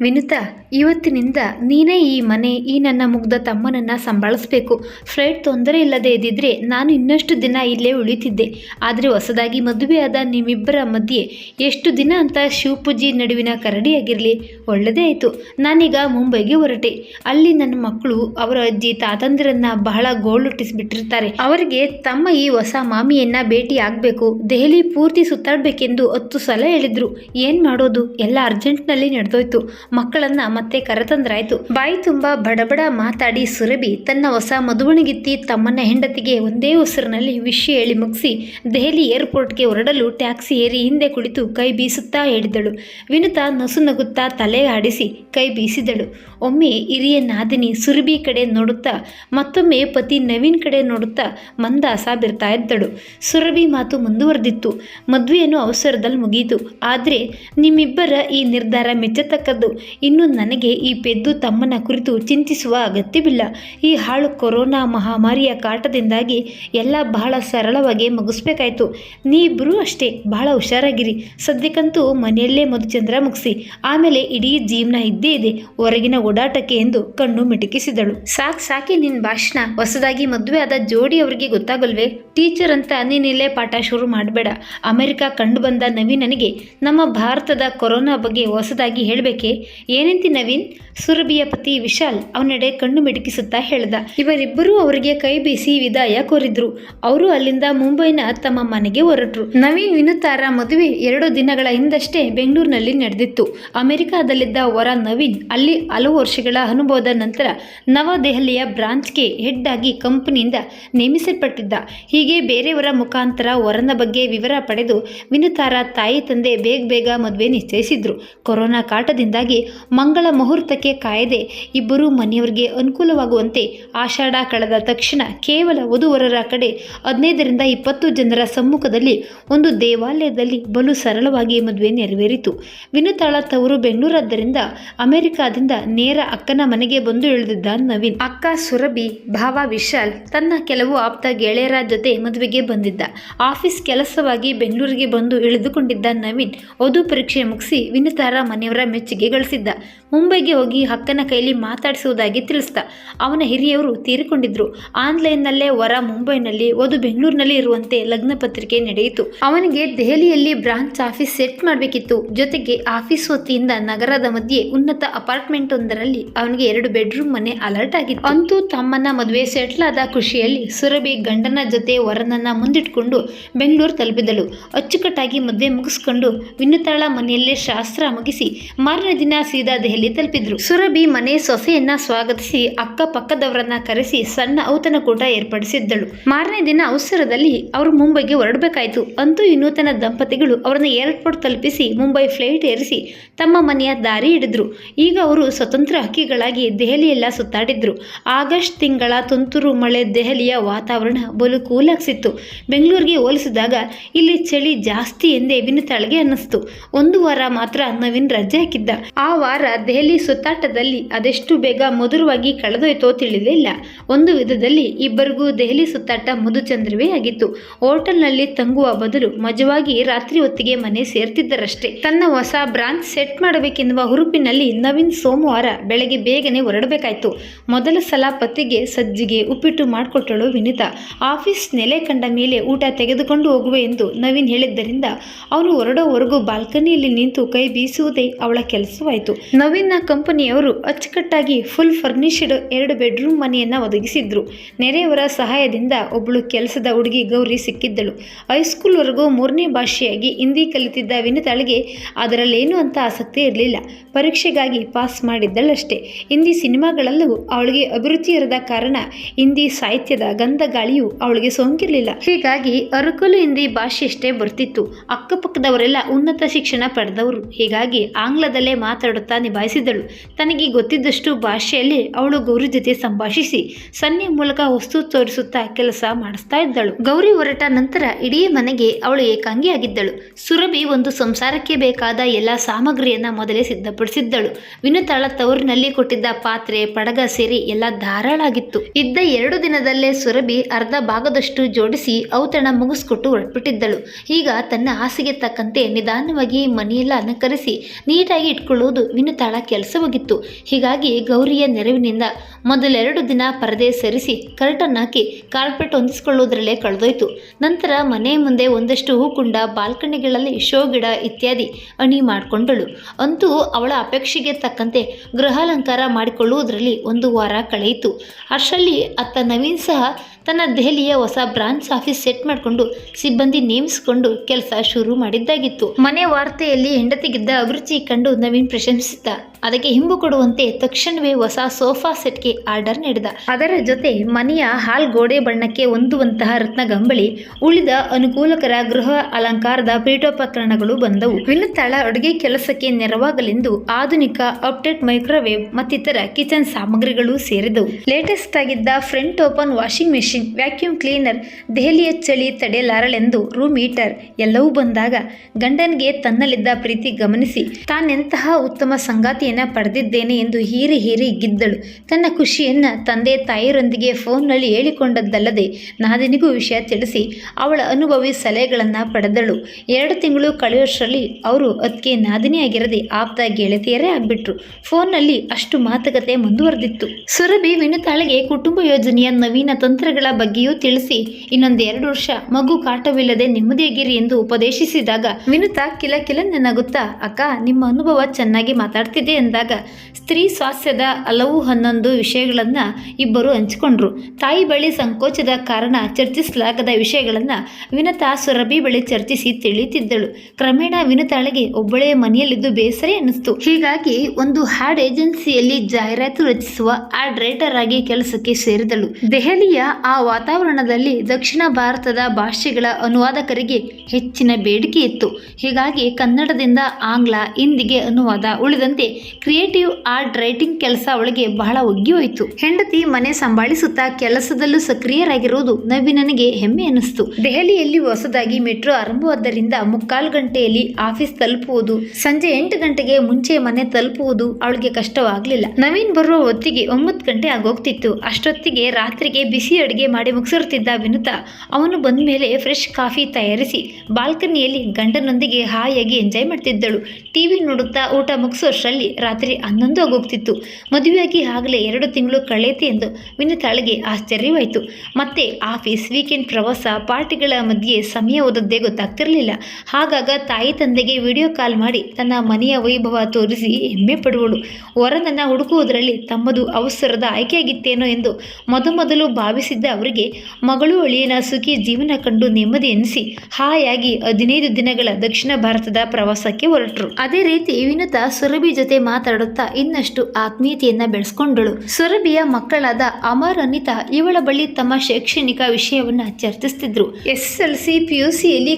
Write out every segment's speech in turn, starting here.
ವಿನುತಾ, ಇವತ್ತಿನಿಂದ ನೀನೇ ಈ ಮನೆ, ಈ ನನ್ನ ಮುಗ್ಧ ತಮ್ಮನನ್ನು ಸಂಭಾಳಿಸ್ಬೇಕು. ಫ್ಲೈಟ್ ತೊಂದರೆ ಇಲ್ಲದೆ ಇದ್ದಿದ್ರೆ ನಾನು ಇನ್ನಷ್ಟು ದಿನ ಇಲ್ಲೇ ಉಳಿತಿದ್ದೆ. ಆದರೆ ಹೊಸದಾಗಿ ಮದುವೆಯಾದ ನಿಮ್ಮಿಬ್ಬರ ಮಧ್ಯೆ ಎಷ್ಟು ದಿನ ಅಂತ ಶಿವಪೂಜಿ ನಡುವಿನ ಕರಡಿಯಾಗಿರಲಿ. ಒಳ್ಳೆಯದೇ ಆಯಿತು. ನಾನೀಗ ಮುಂಬೈಗೆ ಹೊರಟೆ. ಅಲ್ಲಿ ನನ್ನ ಮಕ್ಕಳು, ಅವರ ಅಜ್ಜಿ, ತಾತಂದಿರನ್ನು ಬಹಳ ಗೋಳುಟ್ಟಿಸ್ಬಿಟ್ಟಿರ್ತಾರೆ. ಅವರಿಗೆ ತಮ್ಮ ಈ ಹೊಸ ಮಾಮಿಯನ್ನ ಭೇಟಿ ಆಗಬೇಕು. ದೆಹಲಿ ಪೂರ್ತಿ ಸುತ್ತಾಡಬೇಕೆಂದು ಹತ್ತು ಸಲ ಹೇಳಿದರು. ಏನು ಮಾಡೋದು? ಎಲ್ಲ ಅರ್ಜೆಂಟ್ನಲ್ಲಿ ನಡೆದೋಯ್ತು. ಮಕ್ಕಳನ್ನ ಮತ್ತೆ ಕರೆತಂದ್ರಾಯ್ತು. ಬಾಯಿ ತುಂಬಾ ಬಡಬಡ ಮಾತಾಡಿ ಸುರಭಿ ತನ್ನ ಹೊಸ ಮದುವಣಿಗಿತ್ತಿ ತಮ್ಮನ್ನ ಹೆಂಡತಿಗೆ ಒಂದೇ ಉಸಿರಿನಲ್ಲಿ ವಿಷಯ ಹೇಳಿ ಮುಗಿಸಿ ದೆಹಲಿ ಏರ್ಪೋರ್ಟ್ಗೆ ಹೊರಡಲು ಟ್ಯಾಕ್ಸಿ ಏರಿ ಹಿಂದೆ ಕುಳಿತು ಕೈ ಬೀಸುತ್ತಾ ಹೇಳಿದಳು. ವಿನುತಾ ನಸು ನಗುತ್ತಾ ತಲೆ ಆಡಿಸಿ ಕೈ ಬೀಸಿದಳು. ಒಮ್ಮೆ ಹಿರಿಯ ನಾದಿನಿ ಸುರಭಿ ಕಡೆ ನೋಡುತ್ತಾ, ಮತ್ತೊಮ್ಮೆ ಪತಿ ನವೀನ್ ಕಡೆ ನೋಡುತ್ತಾ ಮಂದಾಸ ಬಿರ್ತಾ ಇದ್ದಳು. ಸುರಭಿ ಮಾತು ಮುಂದುವರೆದಿತ್ತು. ಮದುವೆಯನ್ನು ಅವಸರದಲ್ಲಿ ಮುಗಿಯಿತು. ಆದರೆ ನಿಮ್ಮಿಬ್ಬರ ಈ ನಿರ್ಧಾರ ಮೆಚ್ಚತಕ್ಕದ್ದು ಇನ್ನು ನನಗೆ ಈ ಪೆದ್ದು ತಮ್ಮನ ಕುರಿತು ಚಿಂತಿಸುವ ಅಗತ್ಯವಿಲ್ಲ. ಈ ಹಾಳು ಕೊರೋನಾ ಮಹಾಮಾರಿಯ ಕಾಟದಿಂದಾಗಿ ಎಲ್ಲ ಬಹಳ ಸರಳವಾಗಿ ಮುಗಿಸ್ಬೇಕಾಯ್ತು. ನೀವಿಬ್ಬರೂ ಅಷ್ಟೇ ಬಹಳ ಹುಷಾರಾಗಿರಿ. ಸದ್ಯಕ್ಕಂತೂ ಮನೆಯಲ್ಲೇ ಮಧುಚಂದ್ರ ಮುಗಿಸಿ, ಆಮೇಲೆ ಇಡೀ ಜೀವನ ಇದ್ದೇ ಇದೆ, ಹೊರಗಿನ ಓಡಾಟಕ್ಕೆ ಎಂದು ಕಣ್ಣು ಮಿಟುಕಿಸಿದಳು. ಸಾಕ್ ಸಾಕಿ ನಿನ್ನ ಭಾಷಣ, ಹೊಸದಾಗಿ ಮದುವೆ ಆದ ಜೋಡಿ ಅವರಿಗೆ ಗೊತ್ತಾಗಲ್ವೇ? ಟೀಚರ್ ಅಂತ ನೀನಿಲ್ಲೇ ಪಾಠ ಶುರು ಮಾಡಬೇಡ. ಅಮೆರಿಕ ಕಂಡು ಬಂದ ನವೀನನಿಗೆ ನಮ್ಮ ಭಾರತದ ಕೊರೋನಾ ಬಗ್ಗೆ ಹೊಸದಾಗಿ ಹೇಳಬೇಕೆ? ಏನಂತಿ ನವೀನ್? ಸುರಭಿಯ ಪತಿ ವಿಶಾಲ್ ಅವನೆಡೆ ಕಣ್ಣು ಮಿಡುಕಿಸುತ್ತಾ ಹೇಳ್ದ, ಇವರಿಬ್ಬರೂ ಅವರಿಗೆ ಕೈ ಬೀಸಿ ವಿದಾಯ ಕೋರಿದ್ರು. ಅವರು ಅಲ್ಲಿಂದ ಮುಂಬೈನ ತಮ್ಮ ಮನೆಗೆ ಹೊರಟರು. ನವೀನ್ ವಿನುತಾರ ಮದುವೆ ಎರಡು ದಿನಗಳ ಹಿಂದಷ್ಟೇ ಬೆಂಗಳೂರಿನಲ್ಲಿ ನಡೆದಿತ್ತು. ಅಮೆರಿಕಾದಲ್ಲಿದ್ದ ವರ ನವೀನ್ ಅಲ್ಲಿ ಹಲವು ವರ್ಷಗಳ ಅನುಭವದ ನಂತರ ನವದೆಹಲಿಯ ಬ್ರಾಂಚ್ಗೆ ಹೆಡ್ ಆಗಿ ಕಂಪನಿಯಿಂದ ನೇಮಿಸಲ್ಪಟ್ಟಿದ್ದ. ಹೀಗೆ ಬೇರೆಯವರ ಮುಖಾಂತರ ವರನ ಬಗ್ಗೆ ವಿವರ ಪಡೆದು ವಿನುತಾರ ತಾಯಿ ತಂದೆ ಬೇಗ ಬೇಗ ಮದುವೆ ನಿಶ್ಚಯಿಸಿದ್ರು. ಕೊರೋನಾ ಕಾಟದಿಂದಾಗಿ ಮಂಗಳ ಮುಹೂರ್ತಕ್ಕೆ ಕಾಯದೆ ಇಬ್ಬರೂ ಮನೆಯವರಿಗೆ ಅನುಕೂಲವಾಗುವಂತೆ ಆಷಾಢ ಕಳೆದ ತಕ್ಷಣ ಕೇವಲ ವಧುವರರ ಕಡೆ ಹದಿನೈದರಿಂದ ಇಪ್ಪತ್ತು ಜನರ ಸಮ್ಮುಖದಲ್ಲಿ ಒಂದು ದೇವಾಲಯದಲ್ಲಿ ಬಲು ಸರಳವಾಗಿ ಮದುವೆ ನೆರವೇರಿತು. ವಿನುತಾಳ ತವರು ಬೆಂಗಳೂರಾದ್ದರಿಂದ ಅಮೆರಿಕಾದಿಂದ ನೇರ ಅಕ್ಕನ ಮನೆಗೆ ಬಂದು ಇಳಿದಿದ್ದ ನವೀನ್. ಅಕ್ಕ ಸುರಭಿ, ಭಾವ ವಿಶಾಲ್ ತನ್ನ ಕೆಲವು ಆಪ್ತ ಗೆಳೆಯರ ಜೊತೆ ಮದುವೆಗೆ ಬಂದಿದ್ದ. ಆಫೀಸ್ ಕೆಲಸವಾಗಿ ಬೆಂಗಳೂರಿಗೆ ಬಂದು ಇಳಿದುಕೊಂಡಿದ್ದ ನವೀನ್, ವಧು ಪರೀಕ್ಷೆ ಮುಗಿಸಿ ವಿನುತಾರ ಮನೆಯವರ ಮೆಚ್ಚುಗೆ ಗಳಿಸಿದ್ದ ಮುಂಬೈಗೆ ಹೋಗಿ ಹಕ್ಕನ ಕೈಲಿ ಮಾತಾಡಿಸುವುದಾಗಿ ತಿಳಿಸ್ದ. ಅವನ ಹಿರಿಯವರು ತೀರಿಕೊಂಡಿದ್ರು. ಆನ್ಲೈನ್ನಲ್ಲೇ ವರ ಮುಂಬೈನಲ್ಲಿ ಓದು ಬೆಂಗಳೂರಿನಲ್ಲಿ ಇರುವಂತೆ ಲಗ್ನ ಪತ್ರಿಕೆ ನಡೆಯಿತು. ಅವನಿಗೆ ದೆಹಲಿಯಲ್ಲಿ ಬ್ರಾಂಚ್ ಆಫೀಸ್ ಸೆಟ್ ಮಾಡಬೇಕಿತ್ತು. ಜೊತೆಗೆ ಆಫೀಸ್ ವತಿಯಿಂದ ನಗರದ ಮಧ್ಯೆ ಉನ್ನತ ಅಪಾರ್ಟ್ಮೆಂಟ್ ಒಂದರಲ್ಲಿ ಅವನಿಗೆ ಎರಡು ಬೆಡ್ರೂಮ್ ಮನೆ ಅಲರ್ಟ್ ಆಗಿತ್ತು. ಅಂತೂ ತಮ್ಮನ ಮದುವೆ ಸೆಟ್ಲ್ ಆದ ಖುಷಿಯಲ್ಲಿ ಸುರಭಿ ಗಂಡನ ಜೊತೆ ವರನನ್ನ ಮುಂದಿಟ್ಕೊಂಡು ಬೆಂಗಳೂರು ತಲುಪಿದಳು. ಅಚ್ಚುಕಟ್ಟಾಗಿ ಮದುವೆ ಮುಗಿಸ್ಕೊಂಡು ವಿನುತಾಳ ಮನೆಯಲ್ಲೇ ಶಾಸ್ತ್ರ ಮುಗಿಸಿ ಮಾರನೇ ದಿನ ಸೀದಾ ದೆಹಲಿ ತಲುಪಿದ್ರು. ಸುರಭಿ ಮನೆ ಸೊಸೆಯನ್ನ ಸ್ವಾಗತಿಸಿ ಅಕ್ಕಪಕ್ಕದವರನ್ನ ಕರೆಸಿ ಸಣ್ಣ ಔತಣಕೂಟ ಏರ್ಪಡಿಸಿದ್ದಳು. ಮಾರನೇ ದಿನ ಅವಸರದಲ್ಲಿ ಅವರು ಮುಂಬೈಗೆ ಹೊರಡಬೇಕಾಯಿತು. ಅಂತೂ ಈ ನೂತನ ದಂಪತಿಗಳು ಅವರನ್ನ ಏರ್ಪೋರ್ಟ್ ತಲುಪಿಸಿ ಮುಂಬೈ ಫ್ಲೈಟ್ ಏರಿಸಿ ತಮ್ಮ ಮನೆಯ ದಾರಿ ಹಿಡಿದ್ರು. ಈಗ ಅವರು ಸ್ವತಂತ್ರ ಹಕ್ಕಿಗಳಾಗಿ ದೆಹಲಿಯೆಲ್ಲ ಸುತ್ತಾಡಿದ್ರು. ಆಗಸ್ಟ್ ತಿಂಗಳ ತುಂತುರು ಮಳೆ ದೆಹಲಿಯ ವಾತಾವರಣ ಬಲು ಕೂಲಾಗ್ಸಿತ್ತು ಬೆಂಗಳೂರಿಗೆ ಹೋಲಿಸಿದಾಗ ಇಲ್ಲಿ ಚಳಿ ಜಾಸ್ತಿ ಎಂದೇ ವಿನುತಾಳಿಗೆ ಅನ್ನಿಸ್ತು. ಒಂದು ವಾರ ಮಾತ್ರ ನವೀನ್ ರಜೆ ಹಾಕಿದ್ದ. ಆ ವಾರ ದೆಹಲಿ ಸುತ್ತಾಟದಲ್ಲಿ ಅದೆಷ್ಟು ಬೇಗ ಮಧುರವಾಗಿ ಕಳೆದೋಯ್ತೋ ತಿಳಿಲಿಲ್ಲ ಒಂದು ವಿಧದಲ್ಲಿ ಇಬ್ಬರಿಗೂ ದೆಹಲಿ ಸುತ್ತಾಟ ಮಧುಚಂದ್ರವೇ ಆಗಿತ್ತು. ಹೋಟೆಲ್ನಲ್ಲಿ ತಂಗುವ ಬದಲು ಮಜವಾಗಿ ರಾತ್ರಿ ಹೊತ್ತಿಗೆ ಮನೆ ಸೇರ್ತಿದ್ದರಷ್ಟೇ. ತನ್ನ ಹೊಸ ಬ್ರಾಂಚ್ ಸೆಟ್ ಮಾಡಬೇಕೆನ್ನುವ ಹುರುಪಿನಲ್ಲಿ ನವೀನ್ ಸೋಮವಾರ ಬೆಳಗ್ಗೆ ಬೇಗನೆ ಹೊರಡಬೇಕಾಯ್ತು. ಮೊದಲ ಸಲ ಪತಿಗೆ ಸಜ್ಜಿಗೆ ಉಪ್ಪಿಟ್ಟು ಮಾಡಿಕೊಟ್ಟಳು ವಿನಿತಾ. ಆಫೀಸ್ ನೆಲೆ ಕಂಡ ಮೇಲೆ ಊಟ ತೆಗೆದುಕೊಂಡು ಹೋಗುವೆ ಎಂದು ನವೀನ್ ಹೇಳಿದ್ದರಿಂದ, ಅವನು ಹೊರಡೋವರೆಗೂ ಬಾಲ್ಕನಿಯಲ್ಲಿ ನಿಂತು ಕೈ ಬೀಸುವುದೇ ಅವಳ ಕೆಲಸವಾಯಿತು. ನವೀನ್ನ ಕಂಪನಿಯವರು ಅಚ್ಚುಕಟ್ಟಾಗಿ ಫುಲ್ ಫರ್ನಿಶ್ಡ್ ಎರಡು ಬೆಡ್ರೂಮ್ ಮನೆಯನ್ನು ಒದಗಿಸಿದ್ರು. ನೆರೆಯವರ ಸಹಾಯದಿಂದ ಒಬ್ಬಳು ಕೆಲಸದ ಹುಡುಗಿ ಗೌರಿ ಸಿಕ್ಕಿದ್ದಳು. ಹೈಸ್ಕೂಲ್ವರೆಗೂ ಮೂರನೇ ಭಾಷೆಯಾಗಿ ಹಿಂದಿ ಕಲಿತಿದ್ದ ವಿನಿತಾಳಿಗೆ ಅದರಲ್ಲೇನು ಅಂತ ಆಸಕ್ತಿ ಇರಲಿಲ್ಲ. ಪರೀಕ್ಷೆಗಾಗಿ ಪಾಸ್ ಮಾಡಿದ್ದಳಷ್ಟೇ. ಹಿಂದಿ ಸಿನಿಮಾಗಳಲ್ಲೂ ಅವಳಿಗೆ ಅಭಿರುಚಿ ಇರದ ಕಾರಣ ಹಿಂದಿ ಸಾಹಿತ್ಯದ ಗಂಧ ಗಾಳಿಯು ಅವಳಿಗೆ ಸೋಂಕಿರಲಿಲ್ಲ. ಹೀಗಾಗಿ ಅರಕಲು ಹಿಂದಿ ಭಾಷೆಯಷ್ಟೇ ಬರ್ತಿತ್ತು. ಅಕ್ಕಪಕ್ಕದವರೆಲ್ಲ ಉನ್ನತ ಶಿಕ್ಷಣ ಪಡೆದವರು. ಹೀಗಾಗಿ ಆಂಗ್ಲದಲ್ಲೇ ಮಾತಾಡುತ್ತಾ ನಿಭಾಯಿಸಿದಳು. ತನಗೆ ಗೊತ್ತಿದ್ದಷ್ಟು ಭಾಷೆಯಲ್ಲಿ ಅವಳು ಗೌರಿ ಜೊತೆ ಸಂಭಾಷಿಸಿ, ಸನ್ನೆ ಮೂಲಕ ವಸ್ತು ತೋರಿಸುತ್ತಾ ಕೆಲಸ ಮಾಡಿಸ್ತಾ ಇದ್ದಳು. ಗೌರಿ ಹೊರಟ ನಂತರ ಇಡೀ ಮನೆಗೆ ಅವಳು ಏಕಾಂಗಿಯಾಗಿದ್ದಳು. ಸುರಭಿ ಒಂದು ಸಂಸಾರಕ್ಕೆ ಬೇಕಾದ ಎಲ್ಲ ಸಾಮಗ್ರಿಯನ್ನ ಮೊದಲೇ ಸಿದ್ಧಪಡಿಸಿದ್ದಳು. ವಿನುತಾಳ ತವರಿನಲ್ಲಿ ಕೊಟ್ಟಿದ್ದ ಪಾತ್ರೆ, ಪಡಗ ಸೇರಿ ಎಲ್ಲ ಧಾರಾಳಾಗಿತ್ತು ಇದ್ದ ಎರಡು ದಿನದಲ್ಲೇ ಸುರಭಿ ಅರ್ಧ ಭಾಗದಷ್ಟು ಜೋಡಿಸಿ ಔತಣ ಮುಗಿಸ್ಕೊಟ್ಟು ಹೊರಟ್ಬಿಟ್ಟಿದ್ದಳು. ಈಗ ತನ್ನ ಹಾಸಿಗೆ ತಕ್ಕಂತೆ ನಿಧಾನವಾಗಿ ಮನೆಯೆಲ್ಲ ಅಲಂಕರಿಸಿ, ನೀಟಾಗಿ ಇಟ್ಕೊಳ್ಳುವುದು ವಿನುತಾಳ ಕೆಲಸವಾಗಿತ್ತು. ಹೀಗಾಗಿ ಗೌರಿಯ ನೆರವಿನಿಂದ ಮೊದಲೆರಡು ದಿನ ಪರದೆ ಸರಿಸಿ ಕರ್ಟನ್ ಹಾಕಿ ಕಾರ್ಪೆಟ್ ಹೊಂದಿಸಿಕೊಳ್ಳುವುದರಲ್ಲೇ ಕಳೆದೋಯ್ತು. ನಂತರ ಮನೆ ಮುಂದೆ ಒಂದಷ್ಟು ಹೂಕುಂಡ, ಬಾಲ್ಕನಿಗಳಲ್ಲಿ ಶೋ ಗಿಡ ಇತ್ಯಾದಿ ಅಣಿ ಮಾಡಿಕೊಂಡಳು. ಅಂತೂ ಅವಳ ಅಪೇಕ್ಷೆಗೆ ತಕ್ಕಂತೆ ಗೃಹಾಲಂಕಾರ ಮಾಡಿಕೊಳ್ಳುವುದರಲ್ಲಿ ಒಂದು ವಾರ ಕಳೆಯಿತು. ಅಷ್ಟರಲ್ಲಿ ಅತ್ತ ನವೀನ್ ಸಹ ತನ್ನ ದೆಹಲಿಯ ಹೊಸ ಬ್ರಾಂಚ್ ಆಫೀಸ್ ಸೆಟ್ ಮಾಡಿಕೊಂಡು ಸಿಬ್ಬಂದಿ ನೇಮಿಸಿಕೊಂಡು ಕೆಲಸ ಶುರು ಮಾಡಿದ್ದಾಗಿತ್ತು. ಮನೆ ವಾರ್ತೆಯಲ್ಲಿ ಹೆಂಡತಿಗಿದ್ದ ಅಭಿರುಚಿ ಕಂಡು ನವೀನ್ ಪ್ರಶಂಸಿಸಿದ್ದ ಅದಕ್ಕೆ ಹಿಂಬು ಕೊಡುವಂತೆ ತಕ್ಷಣವೇ ಹೊಸ ಸೋಫಾ ಸೆಟ್ಗೆ ಆರ್ಡರ್ ನೀಡಿದ. ಅದರ ಜೊತೆ ಮನೆಯ ಹಾಲ್ ಗೋಡೆ ಬಣ್ಣಕ್ಕೆ ಹೊಂದುವಂತಹ ರತ್ನಗಂಬಳಿ, ಉಳಿದ ಅನುಕೂಲಕರ ಗೃಹ ಅಲಂಕಾರದ ಪೀಠೋಪಕರಣಗಳು ಬಂದವು. ವಿನುತಾಳ ಅಡುಗೆ ಕೆಲಸಕ್ಕೆ ನೆರವಾಗಲೆಂದು ಆಧುನಿಕ ಅಪ್ಡೇಟ್ ಮೈಕ್ರೋವೇವ್ ಮತ್ತಿತರ ಕಿಚನ್ ಸಾಮಗ್ರಿಗಳು ಸೇರಿದವು. ಲೇಟೆಸ್ಟ್ ಆಗಿದ್ದ front open washing machine vacuum cleaner, ದೆಹಲಿಯ ಚಳಿ ತಡೆಯಲಾರಳೆಂದು ರೂಮ್ ಹೀಟರ್ ಎಲ್ಲವೂ ಬಂದಾಗ ಗಂಡನಿಗೆ ತನ್ನಲ್ಲಿದ್ದ ಪ್ರೀತಿ ಗಮನಿಸಿ, ತಾನೆಂತಹ ಉತ್ತಮ ಸಂಗಾತಿಯನ್ನ ಪಡೆದಿದ್ದೇನೆ ಎಂದು ಹೀರಿ ಹೀರಿ ಗಿದ್ದಳು. ತನ್ನ ಖುಷಿಯನ್ನ ತಂದೆ ತಾಯಿಯರೊಂದಿಗೆ ಫೋನ್ನಲ್ಲಿ ಹೇಳಿಕೊಂಡದ್ದಲ್ಲದೆ ನಾದಿನಿಗೂ ವಿಷಯ ತಿಳಿಸಿ ಅವಳ ಅನುಭವಿ ಸಲಹೆಗಳನ್ನು ಪಡೆದಳು. ಎರಡು ತಿಂಗಳು ಕಳೆಯೋಷ್ಟರಲ್ಲಿ ಅವರು ಅದಕ್ಕೆ ನಾದಿನಿಯಾಗಿರದೆ ಆಪ್ತ ಗೆಳತಿಯರೇ ಆಗ್ಬಿಟ್ರು. ಫೋನ್ನಲ್ಲಿ ಅಷ್ಟು ಮಾತುಕತೆ ಮುಂದುವರೆದಿತ್ತು. ಸುರಭಿ, ವಿನುತಾಳಿಗೆ ಕುಟುಂಬ ಯೋಜನೆಯ ನವೀನ ತಂತ್ರಗಳ ಬಗ್ಗೆಯೂ ತಿಳಿಸಿ. ಇನ್ನೊಂದೆರಡು ವರ್ಷ ಮಗು ಕಾಟವಿಲ್ಲದೆ ನೆಮ್ಮದಿಯಾಗಿರಿ ಎಂದು ಉಪದೇಶಿಸಿದಾಗ, ವಿನುತಾ ಕಿಲ ಕಿಲ ನೆನಗುತ್ತಾ ಅಕ್ಕ, ನಿಮ್ಮ ಅನುಭವ ಚೆನ್ನಾಗಿ ಮಾತಾಡ್ತಿದೆ ಎಂದಾಗ, ಸ್ತ್ರೀ ಸ್ವಾಸ್ಥ್ಯದ ಹಲವು ಹನ್ನೊಂದು ವಿಷಯಗಳನ್ನು ಇಬ್ಬರು ಹಂಚಿಕೊಂಡ್ರು. ತಾಯಿ ಬಳಿ ಸಂಕೋಚದ ಕಾರಣ ಚರ್ಚಿಸಲಾಗದ ವಿಷಯಗಳನ್ನ ವಿನತಾ ಸುರಭಿ ಬಳಿ ಚರ್ಚಿಸಿ ತಿಳಿಯುತ್ತಿದ್ದಳು ಕ್ರಮೇಣ ವಿನತಾಳಿಗೆ, ಒಬ್ಬಳೇ ಮನೆಯಲ್ಲಿದ್ದು ಬೇಸರ ಅನ್ನಿಸ್ತು. ಹೀಗಾಗಿ ಒಂದು ಹಾಡ್ ಏಜೆನ್ಸಿಯಲ್ಲಿ ಜಾಹೀರಾತು ರಚಿಸುವ ಆಡ್ ರೈಟರ್ ಆಗಿ ಕೆಲಸಕ್ಕೆ ಸೇರಿದಳು. ದೆಹಲಿಯ ಆ ವಾತಾವರಣದಲ್ಲಿ ದಕ್ಷಿಣ ಭಾರತದ ಭಾಷೆಗಳ ಅನುವಾದಕರಿಗೆ ಹೆಚ್ಚಿನ ಬೇಡಿಕೆ ಇತ್ತು. ಹೀಗಾಗಿ ಕನ್ನಡದಿಂದ ಆಂಗ್ಲ, ಹಿಂದಿಗೆ ಅನುವಾದ ಉಳಿದಂತೆ ಕ್ರಿಯೇಟಿವ್ ಆರ್ಟ್ ರೈಟಿಂಗ್ ಕೆಲಸ ಅವಳಿಗೆ ಬಹಳ ಒಗ್ಗಿ ಹೋಯಿತು. ಹೆಂಡತಿ ಮನೆ ಸಂಭಾಳಿಸುತ್ತಾ ಕೆಲಸದಲ್ಲೂ ಸಕ್ರಿಯರಾಗಿರುವುದು ನವೀನನಿಗೆ ಹೆಮ್ಮೆ ಅನಿಸ್ತು ದೆಹಲಿಯಲ್ಲಿ ಹೊಸದಾಗಿ ಮೆಟ್ರೋ ಆರಂಭವಾದ್ದರಿಂದ ಮುಕ್ಕಾಲು ಗಂಟೆಯಲ್ಲಿ ಆಫೀಸ್ ತಲುಪುವುದು, ಸಂಜೆ ಎಂಟು ಗಂಟೆಗೆ ಮುಂಚೆ ಮನೆ ತಲುಪುವುದು ಅವಳಿಗೆ ಕಷ್ಟವಾಗಲಿಲ್ಲ. ನವೀನ್ ಬರುವ ಹೊತ್ತಿಗೆ ಒಂಬತ್ತು ಗಂಟೆ ಆಗೋಗ್ತಿತ್ತು. ಅಷ್ಟೊತ್ತಿಗೆ ರಾತ್ರಿಗೆ ಬಿಸಿ ಅಡುಗೆ ಮಾಡಿ ಮುಗಿಸಿರುತ್ತಿದ್ದ ವಿನುತಾ ಅವನು ಬಂದ ಮೇಲೆ ಫ್ರೆಶ್ ಕಾಫಿ ತಯಾರಿಸಿ ಬಾಲ್ಕನಿಯಲ್ಲಿ ಗಂಡನೊಂದಿಗೆ ಹಾಯಾಗಿ ಎಂಜಾಯ್ ಮಾಡ್ತಿದ್ದಳು. ಟಿವಿ ನೋಡುತ್ತಾ ಊಟ ಮುಗಿಸೋಷ್ಟರಲ್ಲಿ ರಾತ್ರಿ ಹನ್ನೊಂದು ಆಗೋಗ್ತಿತ್ತು. ಮದುವೆಯಾಗಿ ಆಗಲೇ ಎರಡು ತಿಂಗಳು ಕಳೆಯುತ್ತೆ ಎಂದು ವಿನುತಾಳಿಗೆ ಆಶ್ಚರ್ಯವಾಯಿತು. ಮತ್ತೆ ಆಫೀಸ್ ವೀಕೆಂಡ್ ಪ್ರವಾಸ, ಪಾರ್ಟಿಗಳ ಮಧ್ಯೆ ಸಮಯ ಓದದ್ದೇ ಗೊತ್ತಾಗ್ತಿರಲಿಲ್ಲ. ಹಾಗಾಗ ತಾಯಿ ತಂದೆಗೆ ವಿಡಿಯೋ ಕಾಲ್ ಮಾಡಿ ತನ್ನ ಮನೆಯ ವೈಭವ ತೋರಿಸಿ ಹೆಮ್ಮೆ ಪಡುವಳು. ವರನನ್ನ ಹುಡುಕುವುದರಲ್ಲಿ ತಮ್ಮದು ಅವಸರದ ಆಯ್ಕೆಯಾಗಿತ್ತೇನೋ ಎಂದು ಮೊದಮೊದಲು ಭಾವಿಸಿದ್ದ ಅವರಿಗೆ ಮಗಳು ಅಳಿಯನ ಸುಖಿ ಜೀವನ ಕಂಡು ನೆಮ್ಮದಿ ಎನಿಸಿ ಹಾಯಾಗಿ ಹದಿನೈದು ದಿನಗಳ ದಕ್ಷಿಣ ಭಾರತದ ಪ್ರವಾಸಕ್ಕೆ ಹೊರಟರು. ಅದೇ ರೀತಿ ವಿನುತಾ ಸುರಭಿ ಜೊತೆ ಮಾತಾಡುತ್ತಾ ಇನ್ನಷ್ಟು ಆತ್ಮೀಯತೆಯನ್ನ ಬೆಳೆಸ್ಕೊಂಡಳು. ಸುರಭಿಯ ಮಕ್ಕಳಾದ ಅಮರ್ ಅನಿತಾ ಇವಳ ಬಳಿ ತಮ್ಮ ಶೈಕ್ಷಣಿಕ ವಿಷಯವನ್ನ ಚರ್ಚಿಸುತ್ತಿದ್ರು S L C P U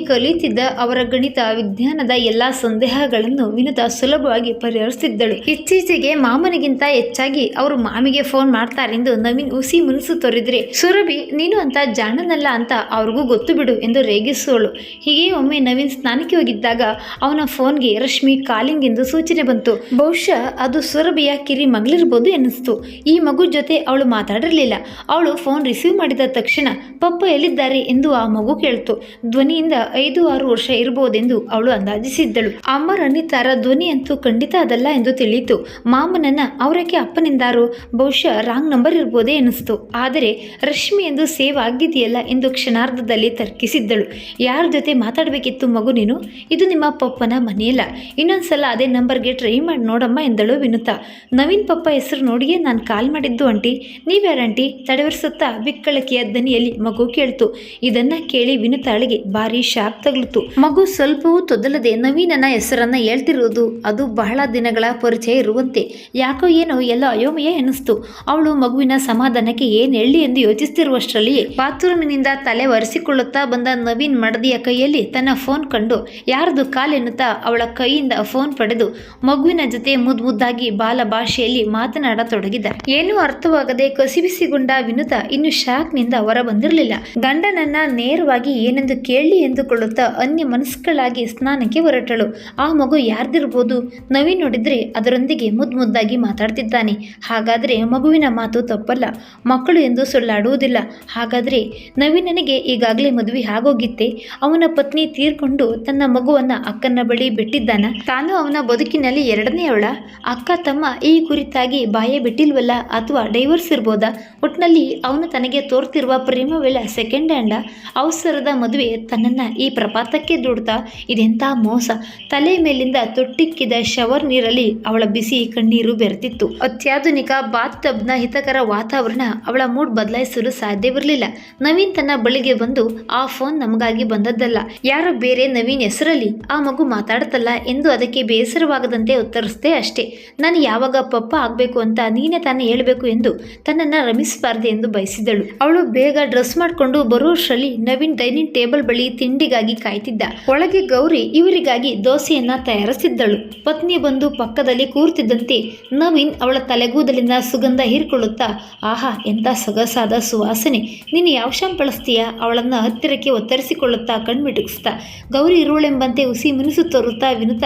ಕಲಿಯುತ್ತಿದ್ದ ಅವರ ಗಣಿತ ವಿಜ್ಞಾನದ ಎಲ್ಲಾ ಸಂದೇಹಗಳನ್ನು ವಿನುತಾ ಸುಲಭವಾಗಿ ಪರಿಹರಿಸುತ್ತಿದ್ದಳು ಇತ್ತೀಚೆಗೆ ಮಾಮನಿಗಿಂತ ಹೆಚ್ಚಾಗಿ ಅವರು ಮಾಮಿಗೆ ಫೋನ್ ಮಾಡ್ತಾರೆಂದು ನವೀನ್ ಉಸಿ ಮುನಿಸು ತೋರಿದ್ರೆ ಸುರಭಿ ನೀನು ಅಂತ ಜಾಣನಲ್ಲ ಅಂತ ಅವ್ರಿಗೂ ಗೊತ್ತು ಬಿಡು ಎಂದು ರೇಗಿಸುವಳು. ಹೀಗೆ ಒಮ್ಮೆ ನವೀನ್ ಸ್ನಾನಕ್ಕೆ ಹೋಗಿದ್ದಾಗ ಅವನ ಫೋನ್ಗೆ ರಶ್ಮಿ ಕಾಲಿಂಗ್ ಎಂದು ಸೂಚನೆ ಬಂತು. ಬಹುಶಃ ಅದು ಸುರಭಿಯ ಕಿರಿ ಮಗಳಿರ್ಬೋದು ಎನ್ನಿಸ್ತು. ಈ ಮಗು ಜೊತೆ ಅವಳು ಮಾತಾಡಿರಲಿಲ್ಲ. ಅವಳು ಫೋನ್ ರಿಸೀವ್ ಮಾಡಿದ ತಕ್ಷಣ, ಪಪ್ಪ ಎಲ್ಲಿದ್ದಾರೆ? ಎಂದು ಆ ಮಗು ಕೇಳ್ತು. ಧ್ವನಿಯಿಂದ ಐದು ಆರು ವರ್ಷ ಇರಬಹುದೆಂದು ಅವಳು ಅಂದಾಜಿಸಿದ್ದಳು. ಅಮ್ಮರ ಅನಿತಾರ, ಧ್ವನಿ ಅಂತೂ ಖಂಡಿತ ಅದಲ್ಲ ಎಂದು ತಿಳಿಯಿತು. ಮಾಮನನ್ನ, ಅವರಕ್ಕೆ ಅಪ್ಪನಿಂದಾರು. ಬಹುಶಃ ರಾಂಗ್ ನಂಬರ್ ಇರ್ಬೋದೇ ಎನಿಸ್ತು ಆದರೆ ರಶ್ಮಿ ಎಂದು ಸೇವ್ ಆಗಿದೆಯಲ್ಲ ಎಂದು ಕ್ಷಣಾರ್ಧದಲ್ಲಿ ತರ್ಕಿಸಿದ್ದಳು. ಯಾರ ಜೊತೆ ಮಾತಾಡಬೇಕಿತ್ತು ಮಗು ನೀನು? ಇದು ನಿಮ್ಮ ಪಪ್ಪನ ಮನೆಯಲ್ಲ. ಇನ್ನೊಂದ್ಸಲ ಅದೇ ನಂಬರ್ಗೆ ಟ್ರೈ ಮಾಡಿ ನೋಡಮ್ಮ ಎಂದಳು ವಿನುತಾ. ನವೀನ್ ಪಪ್ಪ ಹೆಸರು ನೋಡಿಯೇ ನಾನು ಕಾಲ್ ಮಾಡಿದ್ದು ಆಂಟಿ. ನೀವ್ಯಾರಂಟಿ ತಡವರಿಸುತ್ತಾ ಬಿಕ್ಕಳಕಿಯ ದನಿಯಲ್ಲಿ ಮಗು ಕೇಳ್ತು. ಇದನ್ನ ಕೇಳಿ ವಿನುತಾಳಿಗೆ ಭಾರಿ ಶಾಕ್ ತಗಲಿತು. ಮಗು ಸ್ವಲ್ಪವೂ ತೊದಲದೆ ನವೀನನ ಹೆಸರನ್ನ ಹೇಳ್ತಿರೋದು ಅದು ಬಹಳ ದಿನಗಳ ಪರಿಚಯ ಇರುವಂತೆ. ಯಾಕೋ ಏನೋ ಎಲ್ಲ ಅಯೋಮಯ ಎನಿಸ್ತು. ಅವಳು ಮಗುವಿನ ಸಮಾಧಾನಕ್ಕೆ ಏನ್ ಹೇಳಿ ಎಂದು ಯೋಚಿಸ್ತಿರುವಷ್ಟರಲ್ಲಿಯೇ ಬಾತ್ರೂಮಿನಿಂದ ತಲೆ ಒರೆಸಿಕೊಳ್ಳುತ್ತಾ ಬಂದ ನವೀನ್ ಮಡದಿಯ ಕೈಯಲ್ಲಿ ತನ್ನ ಫೋನ್ ಕಂಡು, ಯಾರದು ಕಾಲ್? ಎನ್ನುತ್ತಾ ಅವಳ ಕೈಯಿಂದ ಫೋನ್ ಪಡೆದು ಮಗುವಿನ ಜೊತೆ ಮುದ್ ಮುದ್ದಾಗಿ ಬಾಲ ಭಾಷೆಯಲ್ಲಿ ಮಾತನಾಡತೊಡಗಿದ. ಏನೂ ಅರ್ಥವಾಗದೆ ಕಸಿಬಿಸಿಗೊಂಡ ವಿನುತ ಇನ್ನು ಶಾಕ್ನಿಂದ ಹೊರ ಬಂದಿರಲಿಲ್ಲ ಗಂಡನನ್ನ ನೇರವಾಗಿ ಏನೆಂದು ಕೇಳಿ ಎಂದುಕೊಳ್ಳುತ್ತಾ ಅನ್ಯ ಮನಸ್ಸುಗಳಾಗಿ ಸ್ನಾನಕ್ಕೆ ಹೊರಟಳು. ಆ ಮಗು ಯಾರ್ದಿರ್ಬೋದು? ನವೀನ್ ನೋಡಿದ್ರೆ ಅದರೊಂದಿಗೆ ಮುದ್ ಮುದ್ದಾಗಿ ಮಾತಾಡ್ತಿದ್ದಾನೆ. ಹಾಗಾದ್ರೆ ಮಗುವಿನ ಮಾತು ತಪ್ಪಲ್ಲ. ಮಕ್ಕಳು ಎಂದು ಸುಳ್ಳಾಡುವುದಿಲ್ಲ. ಹಾಗಾದರೆ ನವೀನನಿಗೆ ಈಗಾಗಲೇ ಮದುವೆ ಆಗೋಗಿತ್ತೆ. ಅವನ ಪತ್ನಿ ತೀರ್ಕೊಂಡು ತನ್ನ ಮಗುವನ್ನ ಅಕ್ಕನ ಬಳಿ ಬಿಟ್ಟಿದ್ದಾನ. ತಾನು ಅವನ ಬದುಕಿನಲ್ಲಿ ಎರಡನೇ ಅವಳ. ಅಕ್ಕ ತಮ್ಮ ಈ ಕುರಿತಾಗಿ ಬಾಯೇ ಬಿಟ್ಟಿಲ್ವಲ್ಲ ಅಥವಾ ಡೈವರ್ಸ್ ಇರ್ಬೋದಾ? ಒಟ್ನಲ್ಲಿ ಅವನು ತನಗೆ ತೋರ್ತಿರುವ ಪ್ರೇಮವೆಲ್ಲ ಸೆಕೆಂಡ್ ಹ್ಯಾಂಡ ಅವಸರದ ಮದುವೆ ತನ್ನನ್ನ ಈ ಪ್ರಪಾತಕ್ಕೆ ದುಡ್ತಾ ಇದೆಂಥ ಮೋಸ? ತಲೆ ಮೇಲಿಂದ ತೊಟ್ಟಿಕ್ಕಿದ ಶವರ್ ನೀರಲ್ಲಿ ಅವಳ ಬಿಸಿ ಕಣ್ಣೀರು ಬೆರೆತಿತ್ತು ಅತ್ಯಾಧುನಿಕ ಬಾತ್ ಟಬ್ನ ಹಿತಕರ ವಾತಾವರಣ ಅವಳ ಮೂಡ್ ಬದಲಾಯಿಸಲು ಸಾಧ್ಯವಿರಲಿಲ್ಲ ನವೀನ್ ತನ್ನ ಬಳಿಗೆ ಬಂದು, ಆ ಫೋನ್ ನಮಗಾಗಿ ಬಂದದ್ದಲ್ಲ. ಯಾರೋ ಬೇರೆ ನವೀನ್ ಹೆಸರಲ್ಲಿ? ಆ ಮಗು ಮಾತಾಡುತ್ತಲ್ಲ ಎಂದು ಅದಕ್ಕೆ ಬೇಸರವಾಗದಂತೆ ಉತ್ತರಿಸಿದೆ ಅಷ್ಟೇ. ನಾನು ಯಾವಾಗ ಪಪ್ಪ ಆಗಬೇಕು ಅಂತ ನೀನೇ ತಾನೇ ಹೇಳಬೇಕು ಎಂದು ತನ್ನನ್ನು ರಮಿಸಬಾರದೆ ಎಂದು ಬಯಸಿದಳು. ಅವಳು ಬೇಗ ಡ್ರೆಸ್ ಮಾಡಿಕೊಂಡು ಬರುವಷ್ಟರಲ್ಲಿ ನವೀನ್ ಡೈನಿಂಗ್ ಟೇಬಲ್ ಬಳಿ ತಿಂಡಿಗಾಗಿ ಕಾಯ್ತಿದ್ದ. ಒಳಗೆ ಗೌರಿ ಇವರಿಗಾಗಿ ದೋಸೆಯನ್ನ ತಯಾರಿಸಿದ್ದಳು. ಪತ್ನಿ ಬಂದು ಪಕ್ಕದಲ್ಲಿ ಕೂರ್ತಿದ್ದಂತೆ ನವೀನ್ ಅವಳ ತಲೆಗೂದಲಿಂದ ಸುಗಂಧ ಹೀರ್ಕೊಳ್ಳುತ್ತಾ, ಆಹಾ, ಎಂಥ ಸೊಗಸಾದ ಸುವಾಸನೆ ನೀನು ಯಾವ ಶಾಂಪ್ ಬಳಸ್ತೀಯಾ? ಅವಳನ್ನು ಹತ್ತಿರಕ್ಕೆ ಒತ್ತರಿಸಿಕೊಳ್ಳುತ್ತಾ ಕಣ್ಮಿಟುಕಿಸ್ತಾ ಗೌರಿ ಇರುಳೆಂಬಂತೆ ಹುಸಿ ಮಿನುಸು ತೋರುತ್ತಾ ವಿನುತ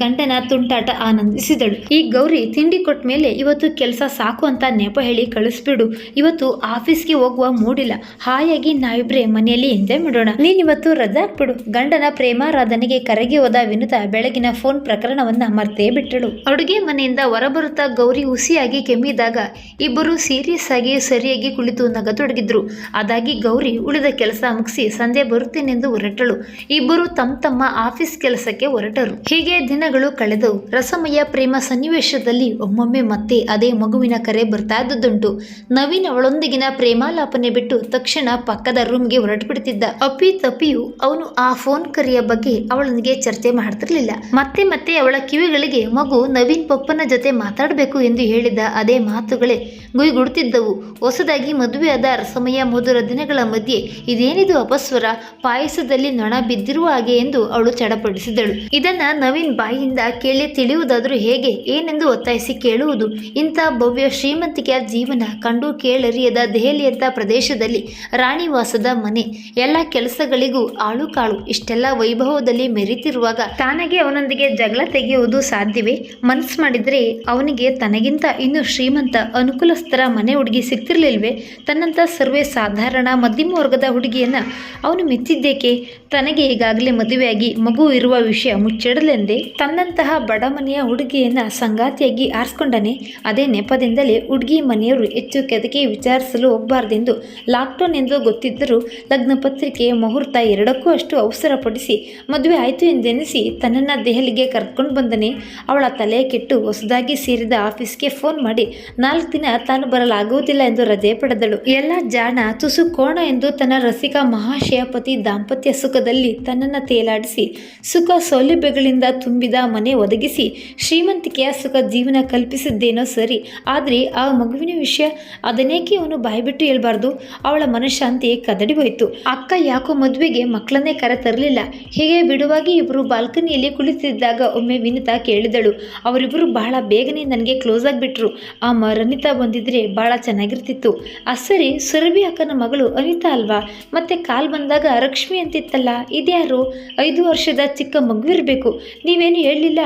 ಗಂಡನ ತುಂಟಾಟ ಆನಂದಿಸಿದಳು. ಈ ಗೌರಿ ತಿಂಡಿ ಕೊಟ್ಟ ಮೇಲೆ ಇವತ್ತು ಕೆಲಸ ಸಾಕು ಅಂತ ನೆಪ ಹೇಳಿ ಕಳಿಸ್ಬಿಡು. ಇವತ್ತು ಆಫೀಸ್ಗೆ ಹೋಗುವ ಮೂಡಿಲ್ಲ. ಹಾಯಾಗಿ ನಾವಿಬ್ರೆ ಮನೆಯಲ್ಲಿ ಹಿಂದೆ ಮಾಡೋಣ. ನೀನಿವತ್ತು ರಜಾ ಹಾಕ್ಬಿಡು. ಗಂಡನ ಪ್ರೇಮಾರಾಧನೆಗೆ ಕರಗಿ ಹೋದ ವಿನುತ ಬೆಳಗಿನ ಫೋನ್ ಪ್ರಕರಣವನ್ನ ಮರ್ತೇ ಬಿಟ್ಟಳು. ಅಡುಗೆ ಮನೆಯಿಂದ ಹೊರಬರುತ್ತಾ ಗೌರಿ ಹುಸಿಯಾಗಿ ಕೆಮ್ಮಿದಾಗ ಇಬ್ಬರು ಸೀರಿಯಸ್ ಆಗಿ ಸರಿಯಾಗಿ ಕುಳಿತು ನಗತೊಡಗಿದ್ರು ಅದಾಗಿ ಗೌರಿ, ಉಳಿದ ಕೆಲಸ ಮುಗಿಸಿ ಸಂಜೆ ಬರುತ್ತೇನೆಂದು ಹೊರಟಳು. ಇಬ್ಬರು ತಮ್ಮ ತಮ್ಮ ಆಫೀಸ್ ಕೆಲಸಕ್ಕೆ ಹೊರಟರು. ಹೀಗೆ ದಿನಗಳು ಕಳೆದವು. ರಸಮಯ ಪ್ರೇಮ ಸನ್ನಿವೇಶದಲ್ಲಿ ಒಮ್ಮೊಮ್ಮೆ ಮತ್ತೆ ಅದೇ ಮಗುವಿನ ಕರೆ ಬರ್ತಾ ಇದ್ದುದುಂಟು. ನವೀನ್ ಅವಳೊಂದಿಗಿನ ಪ್ರೇಮಾಲಾಪನೆ ಬಿಟ್ಟು ತಕ್ಷಣ ಪಕ್ಕದ ರೂಮ್ಗೆ ಹೊರಟು ಬಿಡ್ತಿದ್ದ ಅಪ್ಪಿ ತಪ್ಪಿಯು ಅವನು ಆ ಫೋನ್ ಕರೆಯ ಬಗ್ಗೆ ಅವಳೊಂದಿಗೆ ಚರ್ಚೆ ಮಾಡ್ತಿರ್ಲಿಲ್ಲ. ಮತ್ತೆ ಮತ್ತೆ ಅವಳ ಕಿವಿಗಳಿಗೆ ಮಗು ನವೀನ್ ಪಪ್ಪನ ಜೊತೆ ಮಾತಾಡಬೇಕು ಎಂದು ಹೇಳಿದ ಅದೇ ಮಾತುಗಳೇ ಗುಯ್ಗುಡುತ್ತಿದ್ದವು ಹೊಸದಾಗಿ ಮದುವೆಯಾದ ಸಮಯ ಮುದುರ ದಿನಗಳ ಮಧ್ಯೆ ಇದೇನಿದು ಅಪಸ್ವರ? ಪಾಯಸದಲ್ಲಿ ನೊಣ ಬಿದ್ದಿರುವ ಹಾಗೆ ಎಂದು ಅವಳು ಚಡಪಡಿಸಿದಳು. ಇದನ್ನ ನವೀನ್ ಬಾಯಿಯಿಂದ ಕೇಳಿ ತಿಳಿಯುವುದಾದರೂ ಹೇಗೆ? ಏನೆಂದು ಒತ್ತಾಯಿಸಿ ಕೇಳುವುದು. ಇಂಥ ಭವ್ಯ ಶ್ರೀಮಂತಿಕೆಯ ಜೀವನ ಕಂಡು ಕೇಳರಿಯದ ದೆಹಲಿಯಂತ ಪ್ರದೇಶದಲ್ಲಿ ರಾಣಿವಾಸದ ಮನೆ. ಎಲ್ಲ ಕೆಲಸಗಳಿಗೂ ಆಳು ಕಾಳು. ಇಷ್ಟೆಲ್ಲ ವೈಭವದಲ್ಲಿ ಮೆರಿತಿರುವಾಗ ತಾನಾಗೆ ಅವನೊಂದಿಗೆ ಜಗಳ ತೆಗೆಯುವುದು ಸಾಧ್ಯವೇ? ಮನಸ್ಸು ಮಾಡಿದರೆ ಅವನಿಗೆ ತನಗಿಂತ ಇನ್ನು ಶ್ರೀಮಂತ ಅನುಕೂಲಸ್ಥರ ಮನೆ ಹುಡುಗಿ ಸಿಗ್ತಿರ್ಲಿಲ್ವೇ? ತನ್ನಂಥ ಸರ್ವೇ ಸಾಧಾರಣ ಮಧ್ಯಮ ವರ್ಗದ ಹುಡುಗಿಯನ್ನ ಅವನು ಮೆಚ್ಚಿದ್ದೇಕೆ? ತನಗೆ ಈಗಾಗಲೇ ಮದುವೆಯಾಗಿ ಮಗು ಇರುವ ವಿಷಯ ಮುಚ್ಚಿಡಲೆಂದೇ ತನ್ನಂತಹ ಬಡ ಮನೆಯ ಹುಡುಗಿಯನ್ನ ಸಂಗಾತಿಯಾಗಿ ಆರಿಸ್ಕೊಂಡನೆ. ಅದೇ ನೆಪದಿಂದಲೇ ಹುಡುಗಿ ಮನೆಯವರು ಹೆಚ್ಚು ಕೆದಕಿ ವಿಚಾರಿಸಲು ಹೋಗಬಾರ್ದೆಂದು ಲಾಕ್ಡೌನ್ ಎಂದು ಗೊತ್ತಿದ್ದರೂ ಲಗ್ನ ಪತ್ರಿಕೆ ಮುಹೂರ್ತ ಎರಡಕ್ಕೂ ಅಷ್ಟು ಅವಸರಪಡಿಸಿ ಮದುವೆ ಆಯಿತು ಎಂದೆನಿಸಿ ತನ್ನನ್ನು ದೆಹಲಿಗೆ ಕರ್ಕೊಂಡು ಬಂದನೆ. ಅವಳ ತಲೆ ಕೆಟ್ಟು ಹೊಸದಾಗಿ ಸೇರಿದ ಆಫೀಸ್ಗೆ ಫೋನ್ ಮಾಡಿ ನಾಲ್ಕು ದಿನ ತಾನು ಬರಲಾಗುವುದಿಲ್ಲ ಎಂದು ರಜೆ ಪಡೆದಳು. ಎಲ್ಲ ಜಾಣ ತುಸು ಕೋಣ ಎಂದು ತನ್ನ ರಸಿಕ ಮಹಾಶಯಪತಿ ದಾಂಪತ್ಯ ಸುಖದಲ್ಲಿ ತನ್ನನ್ನು ತೇಲಾಡಿಸಿ, ಸುಖ ಸೌಲಭ್ಯಗಳಿಂದ ತುಂಬಿದ ಮನೆ ಒದಗಿಸಿ, ಶ್ರೀಮಂತಿಕೆಯ ಸುಖ ಜೀವನ ಕಲ್ಪಿಸಿದ್ದೇನೋ ಸರಿ, ಆದರೆ ಆ ಮಗುವಿನ ವಿಷಯ ಅದನ್ನೇಕೆ ಅವನು ಬಾಯ್ಬಿಟ್ಟು ಹೇಳ್ಬಾರ್ದು? ಅವಳ ಮನಃಶಾಂತಿ ಕದಡಿ ಹೋಯಿತು ಅಕ್ಕ ಯಾಕೋ ಮದುವೆಗೆ ಮಕ್ಕಳನ್ನೇ ಕರೆ ತರಲಿಲ್ಲ. ಹೀಗೆ ಬಿಡುವಾಗಿ ಇಬ್ಬರು ಬಾಲ್ಕನಿಯಲ್ಲಿ ಕುಳಿತಿದ್ದಾಗ ಒಮ್ಮೆ ವಿನಿತಾ ಕೇಳಿದಳು ಅವರಿಬ್ಬರು ಬಹಳ ಬೇಗನೆ ನನಗೆ ಕ್ಲೋಸ್ ಆಗಿಬಿಟ್ರು. ಆ ರನಿತಾ ಬಂದಿದ್ರೆ ಬಹಳ ಚೆನ್ನಾಗಿರ್ತಿತ್ತು. ಆ ಸರಿ ಸುರಭಿ ಅಕ್ಕನ ಮಗಳು ಅನಿತಾ ಅಲ್ವಾ? ಮತ್ತೆ ಕಾಲ್ ಬಂದಾಗ ರಕ್ಷ್ಮಿ ಅಂತಿತ್ತಲ್ಲ, ಇದ್ಯಾರು? ಐದು ವರ್ಷದ ಚಿಕ್ಕ ಮಗುವಿರಬೇಕು. ನೀವೇನು ಹೇಳಲಿಲ್ಲ?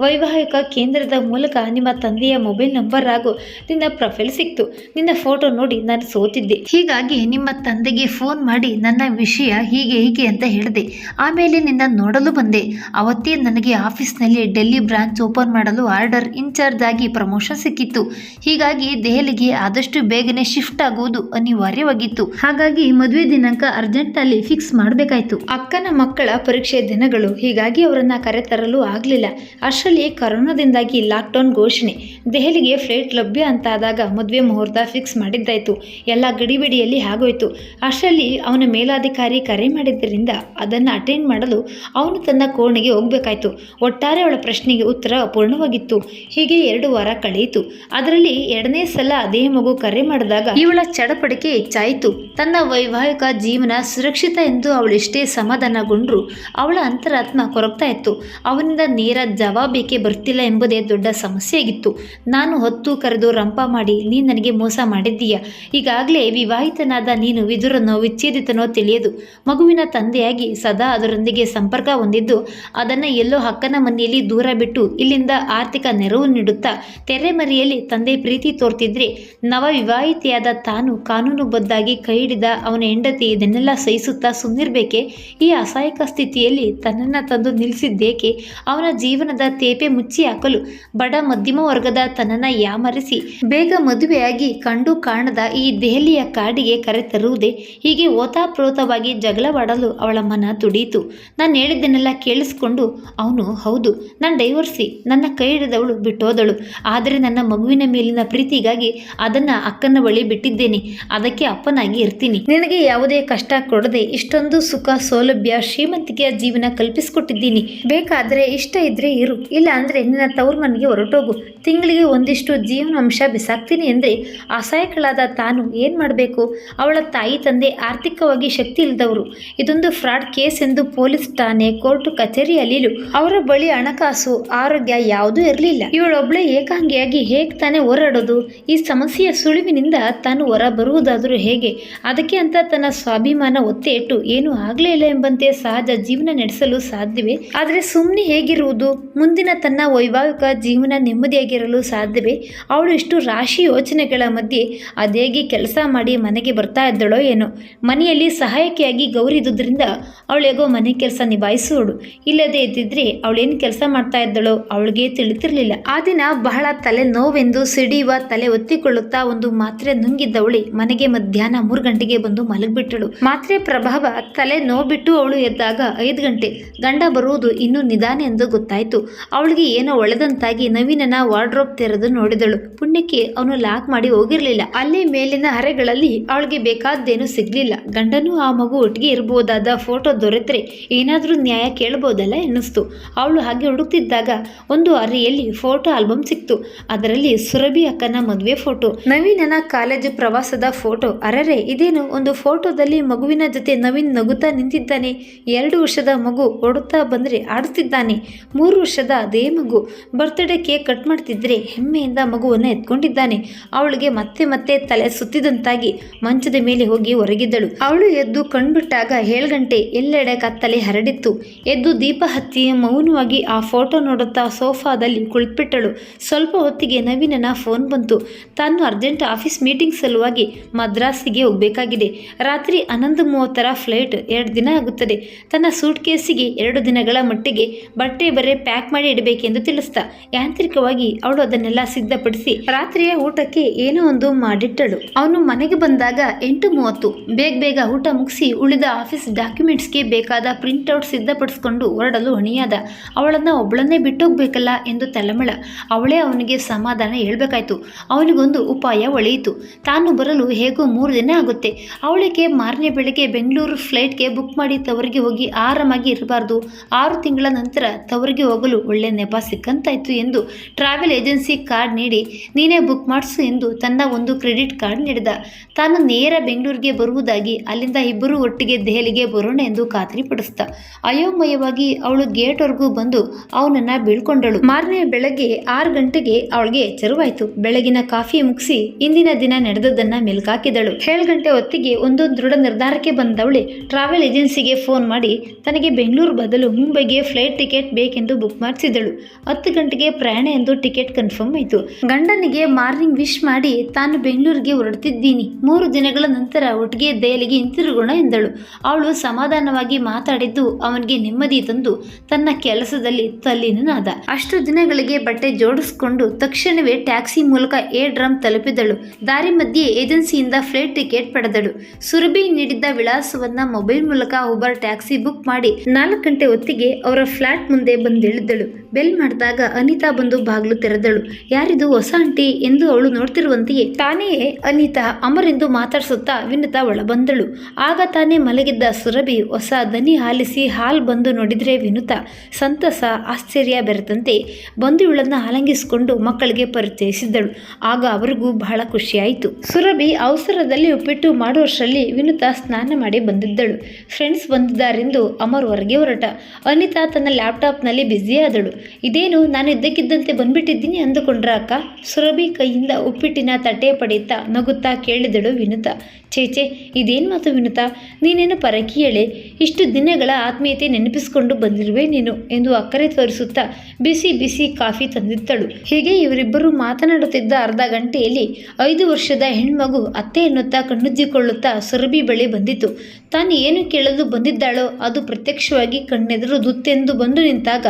ವೈವಾಹಿಕ ಕೇಂದ್ರದ ಮೂಲಕ ನಿಮ್ಮ ತಂದೆಯ ಮೊಬೈಲ್ ನಂಬರ್ ಹಾಗೂ ನಿನ್ನ ಪ್ರೊಫೈಲ್ ಸಿಕ್ತು. ನಿನ್ನ ಫೋಟೋ ನೋಡಿ ನಾನು ಸೋತಿದ್ದೆ. ಹೀಗಾಗಿ ನಿಮ್ಮ ತಂದೆಗೆ ಫೋನ್ ಮಾಡಿ ನನ್ನ ವಿಷಯ ಹೀಗೆ ಹೀಗೆ ಅಂತ ಹೇಳಿದೆ. ಆಮೇಲೆ ನಿನ್ನ ನೋಡಲು ಬಂದೆ. ಅವತ್ತೇ ನನಗೆ ಆಫೀಸ್ನಲ್ಲಿ ಡೆಲ್ಲಿ ಬ್ರಾಂಚ್ ಓಪನ್ ಮಾಡಲು ಆರ್ಡರ್ ಇನ್ಚಾರ್ಜ್ ಆಗಿ ಪ್ರಮೋಷನ್ ಸಿಕ್ಕಿತ್ತು. ಹೀಗಾಗಿ ದೆಹಲಿಗೆ ಆದಷ್ಟು ಬೇಗನೆ ಶಿಫ್ಟ್ ಆಗುವುದು. ಅನಿವಾರ್ಯವಾಗಿತ್ತು ಹಾಗಾಗಿ ಮದುವೆ ದಿನಾಂಕ ಅರ್ಜೆಂಟ್ ಅಲ್ಲಿ ಫಿಕ್ಸ್ ಮಾಡಬೇಕಾಯ್ತು. ಅಕ್ಕನ ಮಕ್ಕಳ ಪರೀಕ್ಷೆ ದಿನಗಳು, ಹೀಗಾಗಿ ಅವರನ್ನ ಕರೆತರಲು ಆಗಲಿಲ್ಲ. ಅಷ್ಟರಲ್ಲಿ ಕರೋನಾದಿಂದಾಗಿ ಲಾಕ್ಡೌನ್ ಘೋಷಣೆ. ದೆಹಲಿಗೆ ಫ್ಲೈಟ್ ಲಭ್ಯ ಅಂತ ಆದಾಗ ಮದುವೆ ಮುಹೂರ್ತ ಫಿಕ್ಸ್ ಮಾಡಿದ್ದಾಯ್ತು. ಎಲ್ಲ ಗಡಿಬಿಡಿಯಲ್ಲಿ ಆಗೋಯ್ತು ಅಷ್ಟರಲ್ಲಿ ಅವನ ಮೇಲಾಧಿಕಾರಿ ಕರೆ ಮಾಡಿದ್ದರಿಂದ ಅದನ್ನು ಅಟೆಂಡ್ ಮಾಡಲು ಅವನು ತನ್ನ ಕೋಣೆಗೆ ಹೋಗಬೇಕಾಯ್ತು. ಒಟ್ಟಾರೆ ಅವಳ ಪ್ರಶ್ನೆಗೆ ಉತ್ತರ ಅಪೂರ್ಣವಾಗಿತ್ತು. ಹೀಗೆ ಎರಡು ವಾರ ಕಳೆಯಿತು. ಅದರಲ್ಲಿ ಎರಡನೇ ಸಲ ಅದೇ ಮಗು ಕರೆ ಮಾಡಿದಾಗ ಇವಳ ಚಡಪಡಿಕೆ ಹೆಚ್ಚಾಯಿತು. ತನ್ನ ವೈವಾಹಿಕ ಜೀವನ ಸುರಕ್ಷಿತ ಎಂದು ಅವಳಿಷ್ಟೇ ಸಮಾಧಾನಗೊಂಡ್ರು ಅವಳ ಅಂತರಾತ್ಮ ಕೊರಗ್ತಾ ಇತ್ತು. ಅವನಿಂದ ನೇರ ಜವಾಬೇಕೆ ಬರ್ತಿಲ್ಲ ಎಂಬುದೇ ದೊಡ್ಡ ಸಮಸ್ಯೆಯಾಗಿತ್ತು. ನಾನು ಹೊತ್ತು ಕರೆದು ರಂಪ ಮಾಡಿ ನೀನು ನನಗೆ ಮೋಸ ಮಾಡಿದ್ದೀಯ? ಈಗಾಗಲೇ ವಿವಾಹಿತನಾದ ನೀನು ವಿದುರನೋ ವಿಚ್ಛೇದಿತನೋ ತಿಳಿಯದು. ಮಗುವಿನ ತಂದೆಯಾಗಿ ಸದಾ ಅದರೊಂದಿಗೆ ಸಂಪರ್ಕ ಹೊಂದಿದ್ದು, ಅದನ್ನು ಎಲ್ಲೋ ಹಕ್ಕನ ಮನೆಯಲ್ಲಿ ದೂರ ಬಿಟ್ಟು ಇಲ್ಲಿಂದ ಆರ್ಥಿಕ ನೆರವು ನೀಡುತ್ತಾ ತೆರೆಮರೆಯಲ್ಲಿ ತಂದೆ ಪ್ರೀತಿ ತೋರ್ತಿದ್ರೆ ನವ ವಿವಾಹಿತೆಯಾದ ತಾನು ಕಾನೂನುಬದ್ಧಾಗಿ ಕೈ ಹಿಡಿದ ಅವನ ಹೆಂಡತಿ ಇದನ್ನೆಲ್ಲ ಸಹಿಸುತ್ತಾ ಸುಮ್ಮನಿರ್ಬೇಕೆ ಈ ಅಸಹಾಯಕ ಸ್ಥಿತಿಯಲ್ಲಿ ತನ್ನನ್ನು ತಂದು ನಿಲ್ಲಿಸಿದ್ದೇಕೆ? ಅವನ ಜೀವನದ ತೇಪೆ ಮುಚ್ಚಿ ಹಾಕಲು ಬಡ ಮಧ್ಯಮ ವರ್ಗದ ತನ್ನನ್ನು ಯಾಮರಿಸಿ, ಬೇಗ ಮದುವೆಯಾಗಿ ಕಂಡು ಕಾಣದ ಈ ದೆಹಲಿಯ ಕಾಡಿಗೆ ಕರೆತರುವುದೇ ಹೀಗೆ ಓತಾಪ್ರೋತವಾಗಿ ಜಗಳವಾಡಲು ಅವಳ ಮನ ತುಡಿಯಿತು ನಾನು ಹೇಳಿದ್ದನ್ನೆಲ್ಲ ಕೇಳಿಸ್ಕೊಂಡು, ಅವನು ಹೌದು, ನಾನು ಡೈವರ್ಸಿ ನನ್ನ ಕೈ ಹಿಡಿದವಳು ಬಿಟ್ಟೋದಳು. ಆದರೆ ನನ್ನ ಮಗುವಿನ ಮೇಲಿನ ಪ್ರೀತಿಗಾಗಿ ಅದನ್ನು ಅಕ್ಕನ ಬಳಿ ಬಿಟ್ಟಿದ್ದೇನೆ. ಅದಕ್ಕೆ ಅಪ್ಪನಾಗಿ ಇರ್ತೀನಿ. ನಿನಗೆ ಯಾವುದೇ ಕಷ್ಟ ಕೊಡದೆ ಇಷ್ಟೊಂದು ಸುಖ, ಸೌಲಭ್ಯ, ಶ್ರೀಮಂತಿಕೆಯ ಜೀವನ ಕಲ್ಪಿಸಿಕೊಟ್ಟಿದ್ದೀನಿ. ಬೇಕಾದ್ರೆ ಇಷ್ಟ ಇದ್ರೆ ಇರು. ಇಲ್ಲ ಅಂದ್ರೆ ನಿನ್ನ ತವ್ರ ಮನೆಗೆ ಹೊರಟೋಗು. ತಿಂಗಳಿಗೆ ಒಂದಿಷ್ಟು ಜೀವನಾಂಶ ಬಿಸಾಕ್ತೀನಿ ಅಂದ್ರೆ ಅಸಹಾಯಕಳಾದ ತಾನು ಏನ್ ಮಾಡಬೇಕು? ಅವಳ ತಾಯಿ ತಂದೆ ಆರ್ಥಿಕವಾಗಿ ಶಕ್ತಿ ಇಲ್ಲದವರು ಇದೊಂದು ಫ್ರಾಡ್ ಕೇಸ್ ಎಂದು ಪೊಲೀಸ್ ಠಾಣೆ, ಕೋರ್ಟ್, ಕಚೇರಿ ಅಲಿಲು ಅವರ ಬಳಿ ಹಣಕಾಸು, ಆರೋಗ್ಯ ಯಾವುದೂ ಇರಲಿಲ್ಲ. ಇವಳೊಬ್ಳೆ ಏಕಾಂಗಿಯಾಗಿ ಹೇಗೆ ತಾನೇ ಹೋರಾಡೋದು? ಈ ಸಮಸ್ಯೆಯ ಸುಳಿವಿನಿಂದ ತಾನು ಹೊರ ಬರುವುದಾದರೂ ಹೇಗೆ? ಅದಕ್ಕೆ ಅಂತ ತನ್ನ ಸ್ವಾಭಿಮಾನ ಒತ್ತೆ ಇಟ್ಟು, ಏನೂ ಆಗಲೇ ಇಲ್ಲ ಎಂಬಂತೆ ಸಹಜ ಜೀವನ ನಡೆಸಲು ಸಾಧ್ಯವೇ? ಆದರೆ ಸುಮ್ಮನೆ ಹೇಗಿರುವುದು? ಮುಂದಿನ ತನ್ನ ವೈವಾಹಿಕ ಜೀವನ ನೆಮ್ಮದಿಯಾಗಿರಲು ಸಾಧ್ಯವೇ? ಅವಳು ಇಷ್ಟು ರಾಶಿ ಯೋಚನೆಗಳ ಮಧ್ಯೆ ಅದೇಗೆ ಕೆಲಸ ಮಾಡಿ ಮನೆಗೆ ಬರ್ತಾ ಇದ್ದಳೋ ಏನೋ? ಮನೆಯಲ್ಲಿ ಸಹಾಯಕಿಯಾಗಿ ಗೌರಿದುದರಿಂದ ಅವಳೆಗೋ ಮನೆ ಕೆಲಸ ನಿಭಾಯಿಸೋಳು ಇಲ್ಲದೇ ಇದ್ದಿದ್ರೆ ಅವಳೇನು ಕೆಲಸ ಮಾಡ್ತಾ ಇದ್ದಳೋ ಅವಳಿಗೆ ತಿಳಿತಿರ್ಲಿಲ್ಲ. ಆ ದಿನ ಬಹಳ ತಲೆ ನೋವೆಂದು ಸಿಡಿಯುವ ತಲೆ ಒತ್ತಿಕೊಳ್ಳುತ್ತಾ ಒಂದು ಮಾತ್ರೆ ನುಂಗಿದ್ದವಳಿ ಮನೆಗೆ ಮಧ್ಯಾಹ್ನ ಮೂರು ಗಂಟೆಗೆ ಬಂದು ಮಲಗಿಬಿಟ್ಟಳು. ಮಾತ್ರೆ ಪ್ರಭಾವ ತಲೆ ನೋವಿಬಿಟ್ಟು ಅವಳು ಎದ್ದಾಗ ಐದು ಗಂಟೆ. ಗಂಡ ಬರುವುದು ಇನ್ನೂ ನಿಧಾನ ಎಂದು ಗೊತ್ತಾಯಿತು. ಅವಳಿಗೆ ಏನೋ ಒಳೆದಂತಾಗಿ ನವೀನನ ವಾರ್ಡ್ರೋಬ್ ತೆರೆದು ನೋಡಿದಳು. ಪುಣ್ಯಕ್ಕೆ ಅವನು ಲಾಕ್ ಮಾಡಿ ಹೋಗಿರಲಿಲ್ಲ. ಅಲ್ಲಿ ಮೇಲಿನ ಅರೆಗಳಲ್ಲಿ ಅವಳಿಗೆ ಬೇಕಾದ್ದೇನು ಸಿಗಲಿಲ್ಲ. ಗಂಡನೂ ಆ ಮಗು ಒಟ್ಟಿಗೆ ಇರಬಹುದಾದ ಫೋಟೋ ದೊರೆತರೆ ಏನಾದರೂ ನ್ಯಾಯ ಕೇಳಬಹುದಲ್ಲ ಎನ್ನಿಸ್ತು. ಅವಳು ಹಾಗೆ ಹುಡುಕ್ತಿದ್ದಾಗ ಒಂದು ಅರೆಯಲ್ಲಿ ಫೋಟೋ ಆಲ್ಬಮ್ ಸಿಕ್ತು. ಅದರಲ್ಲಿ ಸುರಭಿ ಅಕ್ಕನ ಮದುವೆ ಫೋಟೋ. ನವೀನನ ಕಾಲೇಜು ಪ್ರವಾಸದ ಫೋಟೋ. ಅರರೆ ಇದೇನು? ಒಂದು ಫೋಟೋದಲ್ಲಿ ಮಗುವಿನ ಜೊತೆ ನವೀನ್ ನಗುತ್ತಾ ನಿಂತಿದ್ದಾನೆ. ಎರಡು ವರ್ಷದ ಮಗು ಓಡುತ್ತಾ ಬಂದರೆ ಆಡುತ್ತಿದ್ದಾನೆ. ಮೂರು ವರ್ಷದ ಅದೇ ಮಗು ಬರ್ತ್ಡೇ ಕೇಕ್ ಕಟ್ ಮಾಡ್ತಿದ್ರೆ ಹೆಮ್ಮೆಯಿಂದ ಮಗುವನ್ನು ಎತ್ಕೊಂಡಿದ್ದಾನೆ. ಅವಳಿಗೆ ಮತ್ತೆ ಮತ್ತೆ ತಲೆ ಸುತ್ತಿದಂತಾಗಿ ಮಂಚದ ಮೇಲೆ ಹೋಗಿ ಹೊರಗಿದ್ದಳು ಅವಳು ಎದ್ದು ಕಣ್ಬಿಟ್ಟಾಗ ಏಳು ಗಂಟೆ ಎಲ್ಲೆಡೆ ಕತ್ತಲೆ ಹರಡಿತ್ತು. ಎದ್ದು ದೀಪ ಹತ್ತಿ ಮೌನವಾಗಿ ಆ ಫೋಟೋ ನೋಡುತ್ತಾ ಸೋಫಾದಲ್ಲಿ ಕುಳಿತುಬಿಟ್ಟಳು. ಸ್ವಲ್ಪ ಹೊತ್ತಿಗೆ ನವೀನನ ಫೋನ್ ಬಂತು. ತಾನು ಅರ್ಜೆಂಟ್ ಆಫೀಸ್ ಮೀಟಿಂಗ್ ಸಲುವಾಗಿ ಮದ್ರಾಸಿಗೆ ಹೋಗಬೇಕಾಗಿದೆ ರಾತ್ರಿ ಹನ್ನೊಂದು ಮೂವತ್ತರ ಫ್ಲೈಟ್ ಎರಡು ದಿನ ಆಗುತ್ತದೆ. ತನ್ನ ಸೂಟ್ ಕೇಸಿಗೆ ಎರಡು ದಿನಗಳ ಮಟ್ಟಿಗೆ ಬಟ್ಟೆ ಬರೆ ಪ್ಯಾಕ್ ಮಾಡಿ ಇಡಬೇಕೆಂದು ತಿಳಿಸ್ತ, ಯಾಂತ್ರಿಕವಾಗಿ ಅವಳು ಅದನ್ನೆಲ್ಲ ಸಿದ್ಧಪಡಿಸಿ ರಾತ್ರಿಯ ಊಟಕ್ಕೆ ಏನೋ ಒಂದು ಮಾಡಿಟ್ಟಳು. ಅವನು ಮನೆಗೆ ಬಂದಾಗ ಎಂಟು ಮೂವತ್ತು. ಬೇಗ ಬೇಗ ಊಟ ಮುಗಿಸಿ ಉಳಿದ ಆಫೀಸ್ ಡಾಕ್ಯುಮೆಂಟ್ಸ್ಗೆ ಬೇಕಾದ ಪ್ರಿಂಟ್ಔಟ್ ಸಿದ್ಧಪಡಿಸಿಕೊಂಡು ಹೊರಡಲು ಹೊಣೆಯಾದ, ಅವಳನ್ನು ಒಬ್ಬಳನ್ನೇ ಬಿಟ್ಟೋಗ್ಬೇಕಲ್ಲ ಎಂದು ತಲೆಮಳ. ಅವಳೇ ಅವನಿಗೆ ಸಮಾಧಾನ ಹೇಳ್ಬೇಕಾಯ್ತು. ಅವನಿಗೊಂದು ಉಪಾಯ ಒಳೆಯಿತು. ತಾನು ಬರಲು ಹೇಗೋ ಮೂರು ದಿನ ಆಗುತ್ತೆ ಅವಳಿಗೆ ಮಾರನೇ ಬೆಳಗ್ಗೆ ಬೆಂಗಳೂರು ಫ್ಲೈಟ್ಗೆ ಬುಕ್ ಮಾಡಿ ತವರಿಗೆ ಹೋಗಿ ಆರಾಮಾಗಿ ಇರಬಾರ್ದು. ಆರು ತಿಂಗಳ ನಂತರ ತವರಿಗೆ ಹೋಗಲು ಒಳ್ಳೆ ನೆಪ ಸಿಕ್ಕಂತಾಯಿತು ಎಂದು ಟ್ರಾವೆಲ್ ಏಜೆನ್ಸಿ ಕಾರ್ಡ್ ನೀಡಿ ನೀನೇ ಬುಕ್ ಮಾಡಿಸು ಎಂದು ತನ್ನ ಒಂದು ಕ್ರೆಡಿಟ್ ಕಾರ್ಡ್ ನೀಡಿದ. ತಾನು ನೇರ ಬೆಂಗಳೂರಿಗೆ ಬರುವುದಾಗಿ ಅಲ್ಲಿಂದ ಇಬ್ಬರು ಒಟ್ಟಿಗೆ ದೆಹಲಿಗೆ ಬರೋಣ ಎಂದು ಖಾತ್ರಿಪಡಿಸ್ತ ಅಯೋಮಯವಾಗಿ ಅವಳು ಗೇಟ್ವರೆಗೂ ಬಂದು ಅವನನ್ನು ಬೀಳ್ಕೊಂಡಳು. ಮಾರನೇ ಬೆಳಗ್ಗೆ ಆರು ಗಂಟೆಗೆ ಅವಳಿಗೆ ಎಚ್ಚರವಾಯಿತು. ಬೆಳಗಿನ ಕಾಫಿ ಮುಗಿಸಿ ಇಂದಿನ ದಿನ ನಡೆದದ್ದನ್ನು ಮೆಲ್ಕಾಕಿದಳು ಏಳು ಗಂಟೆ ಹೊತ್ತಿಗೆ ಒಂದು ದೃಢ ನಿರ್ಧಾರಕ್ಕೆ ಬಂದವಳೆ ಟ್ರಾವೆಲ್ ಏಜೆನ್ಸಿಗೆ ಫೋನ್ ಮಾಡಿ, ತನಗೆ ಬೆಂಗಳೂರು ಬದಲು ಮುಂಬೈಗೆ ಫ್ಲೈಟ್ ಟಿಕೆಟ್ ಬೇಕೆಂದು ಬುಕ್ ಮಾಡಿಸಿದಳು ಹತ್ತು ಗಂಟೆಗೆ ಪ್ರಯಾಣ ಎಂದು ಟಿಕೆಟ್ ಕನ್ಫರ್ಮ್ ಆಯಿತು. ಗಂಡನಿಗೆ ಮಾರ್ನಿಂಗ್ ವಿಶ್ ಮಾಡಿ, ತಾನು ಬೆಂಗಳೂರಿಗೆ ಹೊರಡ್ತಿದ್ದೀನಿ. ಮೂರು ದಿನಗಳ ನಂತರ ಒಟ್ಟಿಗೆ ದೆಹಲಿಗೆ ಹಿಂತಿರುಗೋಣ ಎಂದಳು. ಅವಳು ಸಮಾಧಾನವಾಗಿ ಮಾತಾಡಿದ್ದು ಅವನಿಗೆ ನೆಮ್ಮದಿ ತಂದು ತನ್ನ ಕೆಲಸದಲ್ಲಿ ತಲ್ಲೀನಾದ ಅಷ್ಟು ದಿನಗಳಿಗೆ ಬಟ್ಟೆ ಜೋಡಿಸಿಕೊಂಡು ತಕ್ಷಣವೇ ಟ್ಯಾಕ್ಸಿ ಮೂಲಕ ಏರ್ ಡ್ರಮ್ ತಲುಪಿದಳು. ದಾರಿ ಮಧ್ಯೆ ಏಜೆನ್ಸಿಯಿಂದ ಫ್ಲೈಟ್ ಟಿಕೆಟ್ ಪಡೆದಳು. ಸುರಭಿ ನೀಡಿದ್ದ ವಿಳಾಸವನ್ನ ಮೊಬೈಲ್ ಮೂಲಕ ಉಬರ್ ಟ್ಯಾಕ್ಸಿ ಬುಕ್ ಮಾಡಿ ನಾಲ್ಕು ಗಂಟೆ ಹೊತ್ತಿಗೆ ಅವರ ಫ್ಲಾಟ್ ಮುಂದೆ ಬಂದಿಳಿದಳು. ಬೆಲ್ ಮಾಡಿದಾಗ ಅನಿತಾ ಬಂದು ಬಾಗಿಲು ತೆರೆದಳು. ಯಾರಿದು ಹೊಸ ಆಂಟಿ ಎಂದು ಅವಳು ನೋಡ್ತಿರುವಂತೆಯೇ ತಾನೆಯೇ ಅನಿತಾ ಅಮರೆಂದು ಮಾತಾಡಿಸುತ್ತಾ ವಿನುತಾ ಒಳ ಬಂದಳು ಆಗ ತಾನೇ ಮಲಗಿದ್ದ ಸುರಭಿ ಹೊಸ ದನಿ ಹಾಲಿಸಿ ಹಾಲ್ ಬಂದು ನೋಡಿದ್ರೆ ವಿನುತಾ ಸಂತಸ, ಆಶ್ಚರ್ಯ ಬೆರೆತಂತೆ ಬಂದು ಇವಳನ್ನು ಆಲಂಗಿಸಿಕೊಂಡು ಮಕ್ಕಳಿಗೆ ಪರಿಚಯಿಸಿದ್ದಳು. ಆಗ ಅವರಿಗೂ ಬಹಳ ಖುಷಿಯಾಯಿತು. ಸುರಭಿ ಅವಸರದಲ್ಲಿ ಉಪ್ಪಿಟ್ಟು ಮಾಡುವಷ್ಟರಲ್ಲಿ ವಿನುತಾ ಸ್ನಾನ ಮಾಡಿ ಬಂದಿದ್ದಳು. ಫ್ರೆಂಡ್ಸ್ ಬಂದಿದ್ದಾರೆಂದು ಅಮರ್ ಹೊರಗೆ ಹೊರಟ. ಅನಿತಾ ತನ್ನ ಲ್ಯಾಪ್ಟಾಪ್ನಲ್ಲಿ ಬ್ಯುಸಿಯಾದಳು ಇದೇನು, ನಾನು ಇದ್ದಕ್ಕಿದ್ದಂತೆ ಬಂದ್ಬಿಟ್ಟಿದ್ದೀನಿ ಅಂದುಕೊಂಡ್ರ ಅಕ್ಕ? ಸುರಭಿ ಕೈಯಿಂದ ಉಪ್ಪಿಟ್ಟಿನ ತಟ್ಟೆ ಪಡೆಯುತ್ತಾ ನಗುತ್ತಾ ಕೇಳಿದಳು ವಿನುತಾ. ಚೇಚೆ, ಇದೇನು ಮಾತು ವಿನುತಾ? ನೀನೇನು ಪರಕೀಯಳೆ ಇಷ್ಟು ದಿನಗಳ ಆತ್ಮೀಯತೆ ನೆನಪಿಸಿಕೊಂಡು ಬಂದಿರುವೆ ನೀನು ಎಂದು ಅಕ್ಕರೆ ತೋರಿಸುತ್ತಾ ಬಿಸಿ ಬಿಸಿ ಕಾಫಿ ತಂದಿದ್ದಳು. ಹೀಗೆ ಇವರಿಬ್ಬರು ಮಾತನಾಡುತ್ತಿದ್ದ ಅರ್ಧ ಗಂಟೆಯಲ್ಲಿ ಐದು ವರ್ಷದ ಹೆಣ್ಮಗು ಅತ್ತೆ ಎನ್ನುತ್ತಾ ಕಣ್ಣು ಕಣ್ಣುಜ್ಜಿಕೊಳ್ಳುತ್ತಾ ಸುರಭಿ ಬಳಿ ಬಂದಿತು. ತಾನು ಏನು ಕೇಳಲು ಬಂದಿದ್ದಾಳೋ ಅದು ಪ್ರತ್ಯಕ್ಷವಾಗಿ ಕಣ್ಣೆದುರು ದುತ್ತೆಂದು ಬಂದು ನಿಂತಾಗ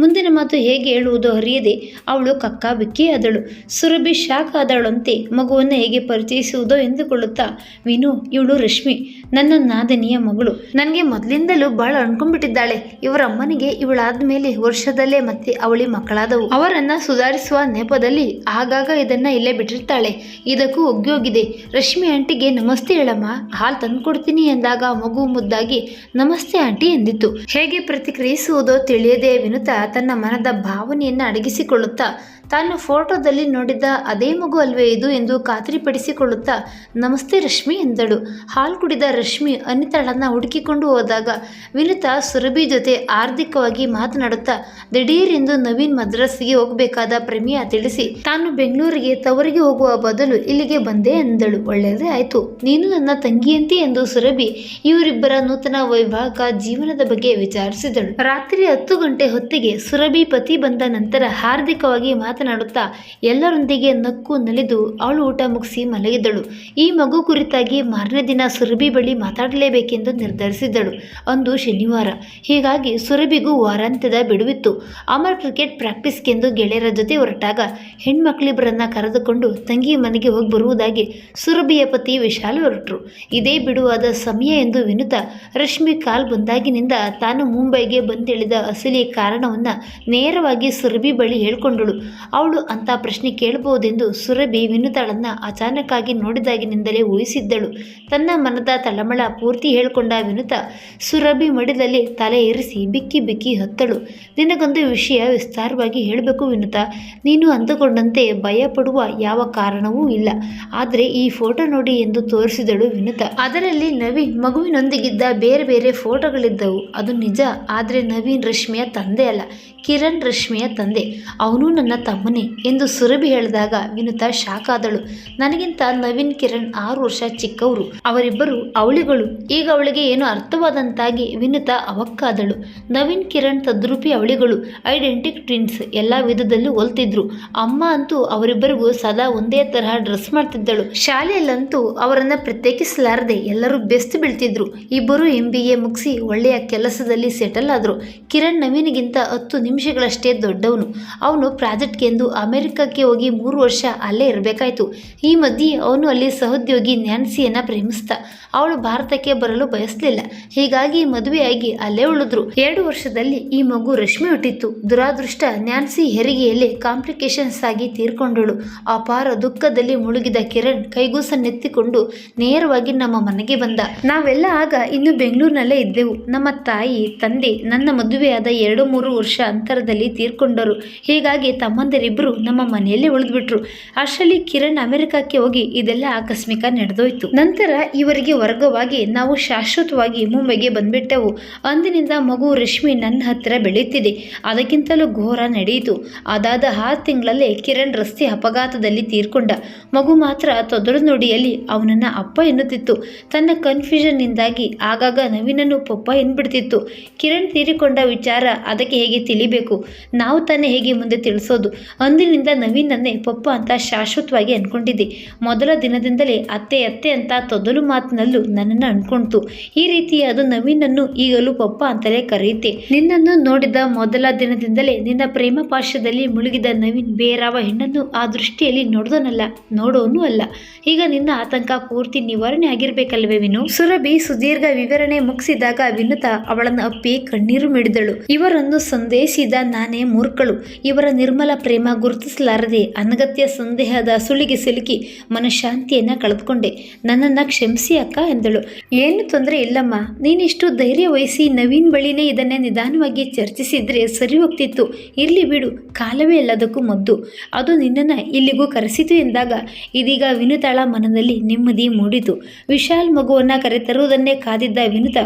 ಮುಂದಿನ ಮಾತು ಹೇಗೆ ಹೇಳುವುದು ಅರಿಯದೆ ಅವಳು ಕಕ್ಕಾಬಿಕ್ಕಿ ಆದಳು. ಸುರಭಿ ಶಾಖ ಆದಳಂತೆ ಮಗುವನ್ನು ಹೇಗೆ ಪರಿಚಯಿಸುವುದೋ ಎಂದುಕೊಳ್ಳುತ್ತಾ, ವಿನು, ಇವಳು ರಶ್ಮಿ, ನನ್ನ ನಾದಿನಿಯ ಮಗಳು. ನನಗೆ ಮೊದಲಿಂದಲೂ ಬಹಳ ಅನ್ಕೊಂಡ್ಬಿಟ್ಟಿದ್ದಾಳೆ. ಇವರ ಅಮ್ಮನಿಗೆ ಇವಳಾದ ಮೇಲೆ ವರ್ಷದಲ್ಲೇ ಮತ್ತೆ ಅವಳಿ ಮಕ್ಕಳಾದವು. ಅವರನ್ನು ಸುಧಾರಿಸುವ ನೆಪದಲ್ಲಿ ಆಗಾಗ ಇದನ್ನ ಇಲ್ಲೇ ಬಿಟ್ಟಿರ್ತಾಳೆ. ಇದಕ್ಕೂ ಒಗ್ಗಿ ಹೋಗಿದೆ ರಶ್ಮಿ ಆಂಟಿಗೆ, ನಮಸ್ತೆ ಹೇಳಮ್ಮ. ಹಾಲು ತಂದ್ಕೊಡ್ತೀನಿ ಎಂದಾಗ ಮಗು ಮುದ್ದಾಗಿ, ನಮಸ್ತೆ ಆಂಟಿ ಎಂದಿತ್ತು. ಹೇಗೆ ಪ್ರತಿಕ್ರಿಯಿಸುವುದೋ ತಿಳಿಯದೆ ವಿನುತ ತನ್ನ ಮನದ ಭಾವನೆಯನ್ನು ಅಡಗಿಸಿಕೊಳ್ಳುತ್ತಾ ತಾನು ಫೋಟೋದಲ್ಲಿ ನೋಡಿದ ಅದೇ ಮಗು ಅಲ್ವೇ ಇದು ಎಂದು ಖಾತ್ರಿಪಡಿಸಿಕೊಳ್ಳುತ್ತಾ, ನಮಸ್ತೆ ರಶ್ಮಿ ಎಂದಳು. ಹಾಲು ಕುಡಿದ ರಶ್ಮಿ ಅನಿತಾಳನ್ನು ಹುಡುಕಿಕೊಂಡು ಹೋದಾಗ ವಿನಿತಾ ಸುರಭಿ ಜೊತೆ ಆರ್ಥಿಕವಾಗಿ ಮಾತನಾಡುತ್ತಾ, ದಿಢೀರೆಂದು ನವೀನ್ ಮದ್ರಾಸಿಗೆ ಹೋಗಬೇಕಾದ ಪ್ರಮೇಯ ತಿಳಿಸಿ, ತಾನು ಬೆಂಗಳೂರಿಗೆ ತವರಿಗೆ ಹೋಗುವ ಬದಲು ಇಲ್ಲಿಗೆ ಬಂದೆ ಎಂದಳು. ಒಳ್ಳೆಯದೇ ಆಯಿತು. ನೀನು ನನ್ನ ತಂಗಿಯಂತೆ ಎಂದು ಸುರಭಿ ಇವರಿಬ್ಬರ ನೂತನ ವೈಭಾಗ ಜೀವನದ ಬಗ್ಗೆ ವಿಚಾರಿಸಿದಳು. ರಾತ್ರಿ ಹತ್ತು ಗಂಟೆ ಹೊತ್ತಿಗೆ ಸುರಭಿ ಪತಿ ಬಂದ ನಂತರ ಹಾರ್ದಿಕವಾಗಿ ಮಾತನಾಡುತ್ತಾ ಎಲ್ಲರೊಂದಿಗೆ ನಕ್ಕು ನಲಿದು ಅವಳು ಊಟ ಮುಗಿಸಿ ಮಲಗಿದಳು. ಈ ಮಗು ಕುರಿತಾಗಿ ಮಾರನೇ ದಿನ ಸುರಭಿ ಬಳಿ ಮಾತಾಡಲೇಬೇಕೆಂದು ನಿರ್ಧರಿಸಿದ್ದಳು ಅಂದು ಶನಿವಾರ. ಹೀಗಾಗಿ ಸುರಭಿಗೂ ವಾರಾಂತ್ಯದ ಬಿಡುವಿತ್ತು. ಅಮರ್ ಕ್ರಿಕೆಟ್ ಪ್ರಾಕ್ಟೀಸ್ಗೆಂದು ಗೆಳೆಯರ ಜೊತೆ ಹೊರಟಾಗ ಹೆಣ್ಮಕ್ಳಿಬ್ಬರನ್ನ ಕರೆದುಕೊಂಡು ತಂಗಿ ಮನೆಗೆ ಹೋಗಿ ಬರುವುದಾಗಿ ಸುರಭಿಯ ಪತಿ ವಿಶಾಲ್ ಹೊರಟರು. ಇದೇ ಬಿಡುವಾದ ಸಮಯ ಎಂದು ವಿನುತ ರಶ್ಮಿ ಕಾಲ್ ಬಂದಾಗಿನಿಂದ ತಾನು ಮುಂಬೈಗೆ ಬಂದಿಳಿದ ಅಸಲಿ ಕಾರಣವನ್ನ ನೇರವಾಗಿ ಸುರಭಿ ಬಳಿ ಹೇಳ್ಕೊಂಡಳು. ಅವಳು ಅಂತ ಪ್ರಶ್ನೆ ಕೇಳಬಹುದೆಂದು ಸುರಭಿ ವಿನುತಾಳನ್ನ ಅಚಾನಕ್ಕಾಗಿ ನೋಡಿದಾಗಿನಿಂದಲೇ ಊಹಿಸಿದ್ದಳು. ತನ್ನ ಮನದ ತಳಮಳ ಪೂರ್ತಿ ಹೇಳಿಕೊಂಡ ವಿನುತ ಸುರಭಿ ಮಡಿಲಲ್ಲಿ ತಲೆ ಇರಿಸಿ ಬಿಕ್ಕಿ ಬಿಕ್ಕಿ ಹತ್ತಳು. ನಿನಗೊಂದು ವಿಷಯ ವಿಸ್ತಾರವಾಗಿ ಹೇಳಬೇಕು ವಿನುತ. ನೀನು ಅಂದುಕೊಂಡಂತೆ ಭಯಪಡುವ ಯಾವ ಕಾರಣವೂ ಇಲ್ಲ. ಆದರೆ ಈ ಫೋಟೋ ನೋಡಿ ಎಂದು ತೋರಿಸಿದಳು ವಿನುತ. ಅದರಲ್ಲಿ ನವೀನ್ ಮಗುವಿನೊಂದಿಗಿದ್ದ ಬೇರೆ ಬೇರೆ ಫೋಟೋಗಳಿದ್ದವು. ಅದು ನಿಜ, ಆದರೆ ನವೀನ್ ರಶ್ಮಿಯ ತಂದೆ ಅಲ್ಲ. ಕಿರಣ್ ರಶ್ಮಿಯ ತಂದೆ. ಅವನು ನನ್ನ ತಮ್ಮನೇ ಎಂದು ಸುರಭಿ ಹೇಳಿದಾಗ ವಿನುತಾ ಶಾಕ್ ಆದಳು ನನಗಿಂತ ನವೀನ್ ಕಿರಣ್ ಆರು ವರ್ಷ ಚಿಕ್ಕವರು. ಅವರಿಬ್ಬರು ಅವಳಿಗಳು. ಈಗ ಅವಳಿಗೆ ಏನು ಅರ್ಥವಾದಂತಾಗಿ ವಿನುತಾ ಅವಕ್ಕಾದಳು. ನವೀನ್ ಕಿರಣ್ ತದ್ರೂಪಿ ಅವಳಿಗಳು. ಐಡೆಂಟಿಕ್ ಟ್ವಿನ್ಸ್ ಎಲ್ಲ ವಿಧದಲ್ಲೂ ಒಲ್ತಿದ್ರು ಅಮ್ಮ ಅಂತೂ ಅವರಿಬ್ಬರಿಗೂ ಸದಾ ಒಂದೇ ತರಹ ಡ್ರೆಸ್ ಮಾಡ್ತಿದ್ದಳು. ಶಾಲೆಯಲ್ಲಂತೂ ಅವರನ್ನ ಪ್ರತ್ಯೇಕಿಸಲಾರದೆ ಎಲ್ಲರೂ ಬೆಸ್ಟ್ ಬೀಳ್ತಿದ್ರು. ಇಬ್ಬರು ಎಂ ಬಿ ಎ ಮುಗಿಸಿ ಒಳ್ಳೆಯ ಕೆಲಸದಲ್ಲಿ ಸೆಟಲ್ ಆದರು. ಕಿರಣ್ ನವೀನ್ಗಿಂತ ಹತ್ತು ನಿಮಿಷಗಳಷ್ಟೇ ದೊಡ್ಡವನು. ಅವನು ಪ್ರಾಜೆಕ್ಟ್ಗೆಂದು ಅಮೆರಿಕಕ್ಕೆ ಹೋಗಿ ಮೂರು ವರ್ಷ ಅಲ್ಲೇ ಇರಬೇಕಾಯ್ತು. ಈ ಮಧ್ಯೆ ಅವನು ಅಲ್ಲಿ ಸಹೋದ್ಯೋಗಿ ನ್ಯಾನ್ಸಿಯನ್ನ ಪ್ರೇಮಿಸ್ತ ಅವಳು ಭಾರತಕ್ಕೆ ಬರಲು ಬಯಸಲಿಲ್ಲ. ಹೀಗಾಗಿ ಮದುವೆಯಾಗಿ ಅಲ್ಲೇ ಉಳಿದ್ರು. ಎರಡು ವರ್ಷದಲ್ಲಿ ಈ ಮಗು ರಶ್ಮಿ ಹುಟ್ಟಿತ್ತು. ದುರಾದೃಷ್ಟ ನ್ಯಾನ್ಸಿ ಹೆರಿಗೆಯಲ್ಲಿ ಕಾಂಪ್ಲಿಕೇಶನ್ಸ್ ಆಗಿ ತೀರ್ಕೊಂಡಳು. ಅಪಾರ ದುಃಖದಲ್ಲಿ ಮುಳುಗಿದ ಕಿರಣ್ ಕೈಗೂಸನ್ನೆತ್ತಿಕೊಂಡು ನೇರವಾಗಿ ನಮ್ಮ ಮನೆಗೆ ಬಂದ. ನಾವೆಲ್ಲ ಆಗ ಇನ್ನು ಬೆಂಗಳೂರಿನಲ್ಲೇ ಇದ್ದೆವು. ನಮ್ಮ ತಾಯಿ, ತಂದೆ, ನನ್ನ ಮದುವೆಯಾದ ಎರಡು ಮೂರು ವರ್ಷ ಅಂತರದಲ್ಲಿ ತೀರ್ಕೊಂಡರು. ಹೀಗಾಗಿ ತಮ್ಮಂದಿರಿಬ್ಬರು ನಮ್ಮ ಮನೆಯಲ್ಲೇ ಉಳಿದ್ಬಿಟ್ರು. ಅಷ್ಟರಲ್ಲಿ ಕಿರಣ್ ಅಮೆರಿಕಕ್ಕೆ ಹೋಗಿ ಇದೆಲ್ಲ ಆಕಸ್ಮಿಕ ನಡೆದೋಯ್ತು. ನಂತರ ಇವರಿಗೆ ವರ್ಗವಾಗಿ ನಾವು ಶಾಶ್ವತವಾಗಿ ಮುಂಬೈಗೆ ಬಂದ್ಬಿಟ್ಟೆವು. ಅಂದಿನಿಂದ ಮಗು ರಶ್ಮಿ ನನ್ನ ಹತ್ತಿರ ಬೆಳೆಯುತ್ತಿದೆ ಅದಕ್ಕಿಂತಲೂ ಘೋರ ನಡೆಯಿತು. ಅದಾದ ಆರು ತಿಂಗಳಲ್ಲೇ ಕಿರಣ್ ರಸ್ತೆ ಅಪಘಾತದಲ್ಲಿ ತೀರ್ಕೊಂಡ. ಮಗು ಮಾತ್ರ ತೊದಲು ನುಡಿಯಲ್ಲಿ ಅವನನ್ನ ಅಪ್ಪ ಎನ್ನುತ್ತಿತ್ತು. ತನ್ನ ಕನ್ಫ್ಯೂಷನ್ನಿಂದಾಗಿ ಆಗಾಗ ನವೀನನ್ನು ಪಪ್ಪ ಎನ್ಬಿಡ್ತಿತ್ತು. ಕಿರಣ್ ತೀರಿಕೊಂಡ ವಿಚಾರ ಅದಕ್ಕೆ ಹೇಗೆ ತಿಳಿಬೇಕು? ನಾವು ತಾನೇ ಹೇಗೆ ಮುಂದೆ ತಿಳಿಸೋದು? ಅಂದಿನಿಂದ ನವೀನನ್ನೇ ಪಪ್ಪ ಅಂತ ಶಾಶ್ವತವಾಗಿ ಅನ್ಕೊಂಡಿದ್ದೆ. ಮೊದಲ ದಿನದಿಂದಲೇ ಅತ್ತೆ ಅತ್ತೆ ಅಂತ ತೊದಲು ಮಾತಿನಲ್ಲೂ ನನ್ನನ್ನು ಅನ್ಕೊಳ್ತು ಈ ರೀತಿ ಅದು ನವೀನನ್ನು ಈಗಲೂ ಪಪ್ಪ ಅಂತಲೇ ಕರೆಯುತ್ತೆ. ನಿನ್ನನ್ನು ನೋಡಿದ ಮೊದಲ ದಿನದಿಂದಲೇ ನಿನ್ನ ಪ್ರೇಮ ಪಾಶದಲ್ಲಿ ಮುಳುಗಿದ ನವೀನ್ ಬೇರಾವ ಹೆಣ್ಣನ್ನು ಆ ದೃಷ್ಟಿಯಲ್ಲಿ ನೋಡ್ದೋನಲ್ಲ, ನೋಡೋನು ಅಲ್ಲ. ಈಗ ನಿನ್ನ ಆತಂಕ ಪೂರ್ತಿ ನಿವಾರಣೆ ಆಗಿರ್ಬೇಕಲ್ವೇ ವಿನು? ಸುರಭಿ ಸುದೀರ್ಘ ವಿವರಣೆ ಮುಗಿಸಿದಾಗ ವಿನುತ ಅವಳನ್ನು ಅಪ್ಪಿ ಕಣ್ಣೀರು ಮಿಡಿದಳು. ಇವರನ್ನು ಸಂದೇಶಿದ ನಾನೇ ಮೂರ್ಖಳು. ಇವರ ನಿರ್ಮಲ ಪ್ರೇಮ ಗುರುತಿಸಲಾರದೆ ಅನಗತ್ಯ ಸಂದೇಹದ ಸುಳಿಗೆ ಸಿಲುಕಿ ಮನಃಶಾಂತಿಯನ್ನು ಕಳೆದುಕೊಂಡೆ. ನನ್ನನ್ನು ಕ್ಷಮಿಸಿ ಅಕ್ಕ ಎಂದಳು. ಏನು ತೊಂದರೆ ಇಲ್ಲಮ್ಮ. ನೀನಿಷ್ಟು ಧೈರ್ಯ ವಹಿಸಿ ನವೀನ್ ಬಳಿನೇ ಇದನ್ನೇ ನಿಧಾನವಾಗಿ ಚರ್ಚಿಸಿದ್ರೆ ಸರಿ ಹೋಗ್ತಿತ್ತು. ಇರಲಿ ಬಿಡು. ಕಾಲವೇ ಎಲ್ಲದಕ್ಕೂ ಮದ್ದು. ಅದು ನಿನ್ನನ್ನು ಇಲ್ಲಿಗೂ ಕರೆಸಿತು ಎಂದಾಗ ಇದೀಗ ವಿನುತಾಳ ಮನದಲ್ಲಿ ನೆಮ್ಮದಿ ಮೂಡಿತು. ವಿಶಾಲ್ ಮಗುವನ್ನು ಕರೆತರುವುದನ್ನೇ ಕಾದಿದ್ದ ವಿನುತ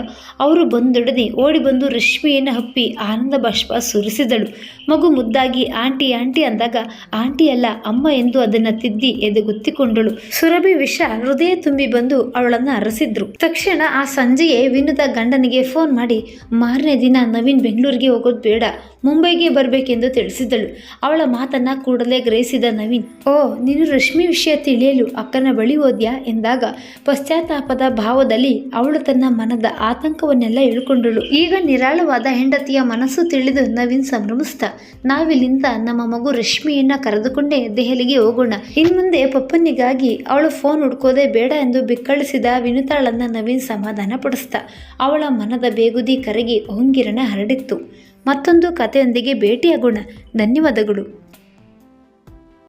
ಅವರು ಬಂದೊಡನೆ ಓಡಿ ಬಂದು ರಶ್ಮಿಯನ್ನು ಹಪ್ಪಿ ಆನಂದ ಬಾಷ್ಪ ಸುರಿಸಿದಳು. ಮಗು ಮುದ್ದಾಗಿ ಆಂಟಿ ಆಂಟಿ ಆಂಟಿ ಅಂದಾಗ, ಆಂಟಿ ಅಲ್ಲ, ಅಮ್ಮ ಎಂದು ಅದನ್ನ ತಿದ್ದಿ ಎದೆಗುತ್ತಿಕೊಂಡಳು ಸುರಭಿ ವಿಷ ಹೃದಯ ತುಂಬಿ ಬಂದು ಅವಳನ್ನು ಅರಸಿದ್ರು. ತಕ್ಷಣ ಆ ಸಂಜೆಯೇ ವಿನುದ ಗಂಡನಿಗೆ ಫೋನ್ ಮಾಡಿ, ಮಾರನೇ ದಿನ ನವೀನ್ ಬೆಂಗಳೂರಿಗೆ ಹೋಗೋದು ಬೇಡ, ಮುಂಬೈಗೆ ಬರಬೇಕೆಂದು ತಿಳಿಸಿದಳು ಅವಳ ಮಾತನ್ನ ಕೂಡಲೇ ಗ್ರಹಿಸಿದ ನವೀನ್, ಓ, ನೀನು ರಶ್ಮಿ ವಿಷಯ ತಿಳಿಯಲು ಅಕ್ಕನ ಬಳಿ ಹೋದ್ಯಾ? ಎಂದಾಗ, ಪಶ್ಚಾತ್ತಾಪದ ಭಾವದಲ್ಲಿ ಅವಳು ತನ್ನ ಮನದ ಆತಂಕವನ್ನೆಲ್ಲ ಹೇಳ್ಕೊಂಡಳು. ಈಗ ನಿರಾಳವಾದ ಹೆಂಡತಿಯ ಮನಸ್ಸು ತಿಳಿದು ನವೀನ್ ಸಂಭ್ರಮಿಸ್ತ ನಾವಿಲ್ಲಿಂದ ನಮ್ಮ ರಶ್ಮಿಯನ್ನ ಕರೆದುಕೊಂಡೇ ದೆಹಲಿಗೆ ಹೋಗೋಣ. ಇನ್ಮುಂದೆ ಪಪ್ಪನಿಗಾಗಿ ಅವಳು ಫೋನ್ ಹುಡ್ಕೋದೆ ಬೇಡ ಎಂದು ಬಿಕ್ಕಳಿಸಿದ ವಿನುತಾಳನ್ನ ನವೀನ್ ಸಮಾಧಾನ ಪಡಿಸ್ತ ಅವಳ ಮನದ ಬೇಗುದಿ ಕರಗಿ ಹೊಂಗಿರಣ ಹರಡಿತ್ತು. ಮತ್ತೊಂದು ಕಥೆಯೊಂದಿಗೆ ಭೇಟಿಯಾಗೋಣ. ಧನ್ಯವಾದಗಳು.